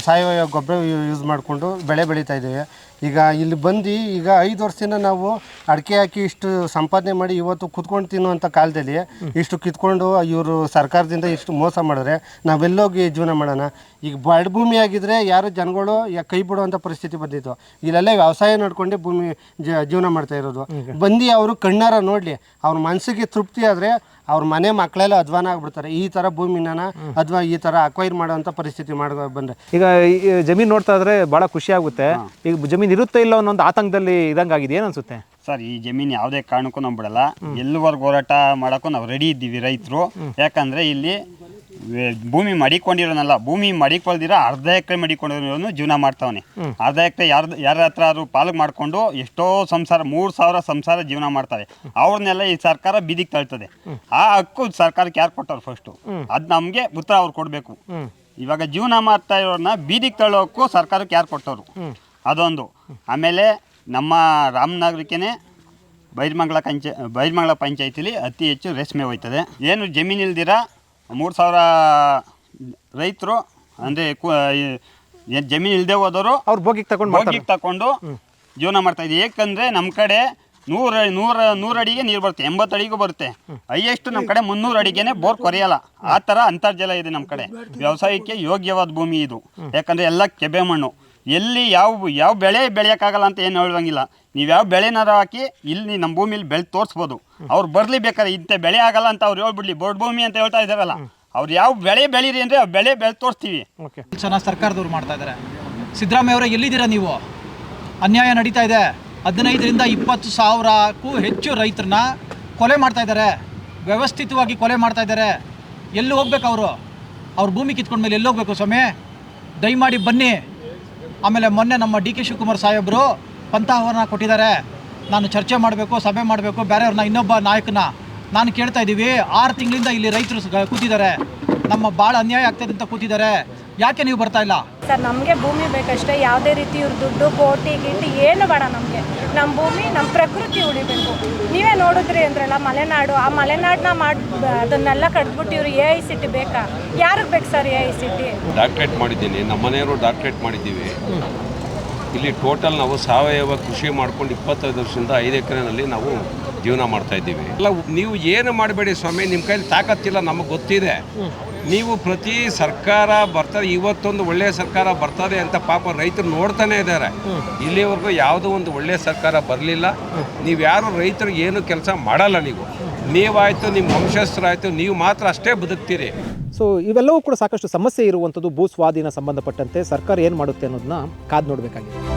ಸಾವಯವ ಗೊಬ್ಬರ ಯೂಸ್ ಮಾಡಿಕೊಂಡು ಬೆಳೆ ಬೆಳೀತಾ ಇದ್ದೇವೆ. ಈಗ ಇಲ್ಲಿ ಬಂದು ಈಗ ಐದು ವರ್ಷದಿಂದ ನಾವು ಅಡಿಕೆ ಹಾಕಿ ಇಷ್ಟು ಸಂಪಾದನೆ ಮಾಡಿ ಇವತ್ತು ಕುತ್ಕೊಂಡು ತಿನ್ನುವಂಥ ಕಾಲದಲ್ಲಿ ಇಷ್ಟು ಕಿತ್ಕೊಂಡು ಇವರು ಸರ್ಕಾರದಿಂದ ಇಷ್ಟು ಮೋಸ ಮಾಡಿದ್ರೆ ನಾವೆಲ್ಲೋಗಿ ಜೀವನ ಮಾಡೋಣ. ಈಗ ಬಡ ಭೂಮಿ ಆಗಿದ್ರೆ ಯಾರು ಜನಗಳು ಯಾ- ಕೈ ಬಿಡುವಂಥ ಪರಿಸ್ಥಿತಿ ಬಂದಿತ್ತು. ಇಲ್ಲೆಲ್ಲ ವ್ಯವಸಾಯ ನಡ್ಕೊಂಡೆ ಭೂಮಿ ಜೀವನ ಮಾಡ್ತಾ ಇರೋದು. ಬಂದು ಅವರು ಕಣ್ಣಾರ ನೋಡಲಿ ಅವ್ರ ಮನಸ್ಸಿಗೆ ತೃಪ್ತಿ ಆದರೆ ಅವ್ರ ಮನೆ ಮಕ್ಕಳೆಲ್ಲ ಅಧ್ವಾನ ಆಗ್ಬಿಡ್ತಾರೆ. ಈ ತರ ಭೂಮಿನ ಅಥವಾ ಈ ತರ ಅಕ್ವೈರ್ ಮಾಡುವಂತ ಪರಿಸ್ಥಿತಿ ಮಾಡ ಬಂದ್ರೆ ಈಗ ಜಮೀನ್ ಜಮೀನು ನೋಡ್ತಾ ಇದ್ರೆ ಬಹಳ ಖುಷಿ ಆಗುತ್ತೆ. ಈಗ ಜಮೀನ್ ಇರುತ್ತೆ ಇಲ್ಲ ಅನ್ನೋ ಒಂದು ಆತಂಕದಲ್ಲಿ ಇದಂಗಾಗಿದೆ ಏನ್ ಅನ್ಸುತ್ತೆ? ಸರ್ ಈ ಜಮೀನ್ ಯಾವುದೇ ಕಾರಣಕ್ಕೂ ನಾವು ಬಿಡಲ್ಲ ಎಲ್ಲಿವರೆಗೂ ಹೋರಾಟ ಮಾಡಕ್ಕೂ ನಾವು ರೆಡಿ ಇದ್ದೀವಿ ರೈತರು. ಯಾಕಂದ್ರೆ ಇಲ್ಲಿ ಭೂಮಿ ಮಡಿಕೊಂಡಿರೋನಲ್ಲ ಭೂಮಿ ಮಡಿಕೊಳ್ದಿರ ಅರ್ಧ ಎಕರೆ ಮಡಿಕೊಂಡಿರೋನು ಜೀವನ ಮಾಡ್ತಾವನೆ. ಅರ್ಧ ಎಕರೆ ಯಾರ ಯಾರ ಹತ್ರ ಆದ್ರೂ ಪಾಲು ಮಾಡ್ಕೊಂಡು ಎಷ್ಟೋ ಸಂಸಾರ ಮೂರು ಸಾವಿರ ಸಂಸಾರ ಜೀವನ ಮಾಡ್ತಾರೆ. ಅವ್ರನ್ನೆಲ್ಲ ಈ ಸರ್ಕಾರ ಬೀದಿಗೆ ತಳ್ತದೆ. ಆ ಹಕ್ಕು ಸರ್ಕಾರಕ್ಕೆ ಯಾರು ಕೊಟ್ಟವ್ರು ಫಸ್ಟು ಅದು ನಮಗೆ ಉತ್ತರ ಅವ್ರು ಕೊಡಬೇಕು. ಇವಾಗ ಜೀವನ ಮಾಡ್ತಾ ಇರೋರನ್ನ ಬೀದಿಗೆ ತಳ್ಳೋಕ್ಕೂ ಸರ್ಕಾರಕ್ಕೆ ಯಾರು ಕೊಟ್ಟವರು? ಅದೊಂದು. ಆಮೇಲೆ ನಮ್ಮ ರಾಮನಗರಕ್ಕೇನೆ ಬೈರ್ಮಂಗಲ ಕಂಚ ಬೈರ್ಮಂಗಲ ಪಂಚಾಯತಿಲಿ ಅತಿ ಹೆಚ್ಚು ರೇಷ್ಮೆ ಹೋಯ್ತದೆ. ಏನು ಜಮೀನು ಇಲ್ದಿರ ಮೂರು ಸಾವಿರ ರೈತರು ಅಂದರೆ ಜಮೀನು ಇಲ್ಲದೆ ಹೋದವರು ಅವ್ರು ಬೋಗಿಗೆ ತಗೊಂಡು ಬೋಗಿಗೆ ತಗೊಂಡು ಜೀವನ ಮಾಡ್ತಾ ಇದ್ದೀವಿ ಏಕೆಂದರೆ ನಮ್ಮ ಕಡೆ ನೂರ ನೂರ ನೂರು ಅಡಿಗೆ ನೀರು ಬರುತ್ತೆ ಎಂಬತ್ತು ಅಡಿಗೂ ಬರುತ್ತೆ. ಹೈಯೆಸ್ಟ್ ನಮ್ಮ ಕಡೆ ಮುನ್ನೂರು ಅಡಿಗೆನೆ ಬೋರ್ ಕೊರೆಯಲ್ಲ. ಆ ಥರ ಅಂತರ್ಜಲ ಇದೆ ನಮ್ಮ ಕಡೆ. ವ್ಯವಸಾಯಕ್ಕೆ ಯೋಗ್ಯವಾದ ಭೂಮಿ ಇದು. ಯಾಕಂದರೆ ಎಲ್ಲ ಕೆಬೆ ಮಣ್ಣು. ಎಲ್ಲಿ ಯಾವ ಯಾವ ಬೆಳೆ ಬೆಳೆಯೋಕ್ಕಾಗಲ್ಲ ಅಂತ ಏನು ಹೇಳುವಂಗಿಲ್ಲ ನೀವು ಯಾವ ಬೆಳೆನಾರು ಹಾಕಿ ಇಲ್ಲಿ ನಮ್ಮ ಭೂಮಿಲಿ ಬೆಳೆ ತೋರಿಸ್ಬೋದು. ಅವ್ರು ಬರಲಿ ಬೇಕಾದ್ರೆ ಇಂಥ ಬೆಳೆ ಆಗಲ್ಲ ಅಂತ ಅವ್ರು ಹೇಳ್ಬಿಡ್ಲಿ. ಬೋರ್ಡ್ ಭೂಮಿ ಅಂತ ಹೇಳ್ತಾ ಇದ್ದಾರಲ್ಲ. ಅವ್ರು ಯಾವ ಬೆಳೆ ಬೆಳೀರಿ ಅಂದರೆ ಆ ಬೆಳೆ ಬೆಳೆ ತೋರಿಸ್ತೀವಿ. ಚೆನ್ನಾಗಿ ಸರ್ಕಾರದವ್ರು ಮಾಡ್ತಾ ಇದ್ದಾರೆ ಸಿದ್ದರಾಮಯ್ಯ ಅವರೇ ಎಲ್ಲಿದ್ದೀರಾ ನೀವು? ಅನ್ಯಾಯ ನಡೀತಾ ಇದೆ. ಹದಿನೈದರಿಂದ ಇಪ್ಪತ್ತು ಸಾವಿರಕ್ಕೂ ಹೆಚ್ಚು ರೈತರನ್ನ ಕೊಲೆ ಮಾಡ್ತಾ ಇದ್ದಾರೆ ವ್ಯವಸ್ಥಿತವಾಗಿ ಕೊಲೆ ಮಾಡ್ತಾ ಇದ್ದಾರೆ ಎಲ್ಲಿ ಹೋಗ್ಬೇಕು ಅವರು? ಅವ್ರ ಭೂಮಿ ಕಿತ್ಕೊಂಡ್ಮೇಲೆ ಎಲ್ಲಿ ಹೋಗ್ಬೇಕು ಸ್ವಾಮಿ? ದಯಮಾಡಿ ಬನ್ನಿ. ಆಮೇಲೆ ಮೊನ್ನೆ ನಮ್ಮ ಡಿ ಕೆ ಶಿವಕುಮಾರ್ ಸಾಹೇಬರು ಪಂಥಾಹ್ವಾನ ಕೊಟ್ಟಿದ್ದಾರೆ. ನಾನು ಚರ್ಚೆ ಮಾಡಬೇಕು, ಸಭೆ ಮಾಡಬೇಕು ಬೇರೆಯವ್ರನ್ನ ಇನ್ನೊಬ್ಬ ನಾಯಕನ ನಾನು ಕೇಳ್ತಾ ಇದ್ದೀವಿ. ಆರು ತಿಂಗಳಿಂದ ಇಲ್ಲಿ ರೈತರು ಕೂತಿದ್ದಾರೆ. ನಮ್ಮ ಭಾಳ ಅನ್ಯಾಯ ಆಗ್ತದೆ ಅಂತ ಕೂತಿದ್ದಾರೆ. ಯಾಕೆ ನೀವು ಬರ್ತಾ ಇಲ್ಲ? ಸರ್ ನಮಗೆ ಭೂಮಿ ಬೇಕಷ್ಟೇ. ಯಾವುದೇ ರೀತಿ ಇವ್ರ ದುಡ್ಡು ಕೋಟಿ ಗಿಟಿ ಏನು ಬೇಡ ನಮಗೆ. ನಮ್ಮ ಭೂಮಿ ನಮ್ಮ ಪ್ರಕೃತಿ ಉಳಿಬೇಕು. ನೀವೇ ನೋಡಿದ್ರಿ ಅಂದ್ರಲ್ಲ ಮಲೆನಾಡು. ಆ ಮಲೆನಾಡನ್ನ ಮಾಡಿ ಅದನ್ನೆಲ್ಲ ಕಟ್ಬಿಟ್ಟು ಇವ್ರು ಎ ಐ ಸಿಟಿ ಬೇಕಾ? ಯಾರಿಗೆ ಬೇಕು sir A I city doctorate ಮಾಡಿದ್ದೀನಿ. ನಮ್ಮ ಮನೆಯವರು ಡಾಕ್ಟ್ರೇಟ್ ಮಾಡಿದ್ದೀವಿ. ಇಲ್ಲಿ ಟೋಟಲ್ ನಾವು ಸಾವಯವ ಕೃಷಿ ಮಾಡ್ಕೊಂಡು ಇಪ್ಪತ್ತೈದು ವರ್ಷದಿಂದ ಐದು ಎಕರೆನಲ್ಲಿ ನಾವು ಜೀವನ ಮಾಡ್ತಾ ಇದ್ದೀವಿ. ಅಲ್ಲ ನೀವು ಏನು ಮಾಡಬೇಡಿ ಸ್ವಾಮಿ? ನಿಮ್ಮ ಕೈಲಿ ತಾಕತ್ತಿಲ್ಲ ನಮಗೆ ಗೊತ್ತಿದೆ. ನೀವು ಪ್ರತಿ ಸರ್ಕಾರ ಬರ್ತದೆ ಇವತ್ತೊಂದು ಒಳ್ಳೆಯ ಸರ್ಕಾರ ಬರ್ತದೆ ಅಂತ ಪಾಪ ರೈತರು ನೋಡ್ತಾನೆ ಇದ್ದಾರೆ. ಇಲ್ಲಿವರೆಗೂ ಯಾವುದೋ ಒಂದು ಒಳ್ಳೆಯ ಸರ್ಕಾರ ಬರಲಿಲ್ಲ. ನೀವು ಯಾರು ರೈತರಿಗೆ ಏನು ಕೆಲಸ ಮಾಡಲ್ಲ ನೀವು. ನೀವಾಯಿತು ನಿಮ್ಮ ವಂಶಸ್ಥರಾಯಿತು ನೀವು ಮಾತ್ರ ಅಷ್ಟೇ ಬದುಕ್ತೀರಿ. ಸೊ ಇವೆಲ್ಲವೂ ಕೂಡ ಸಾಕಷ್ಟು ಸಮಸ್ಯೆ ಇರುವಂಥದ್ದು ಭೂ ಸ್ವಾಧೀನ ಸಂಬಂಧಪಟ್ಟಂತೆ ಸರ್ಕಾರ ಏನು ಮಾಡುತ್ತೆ ಅನ್ನೋದನ್ನ ಕಾದು ನೋಡಬೇಕಾಗಿದೆ.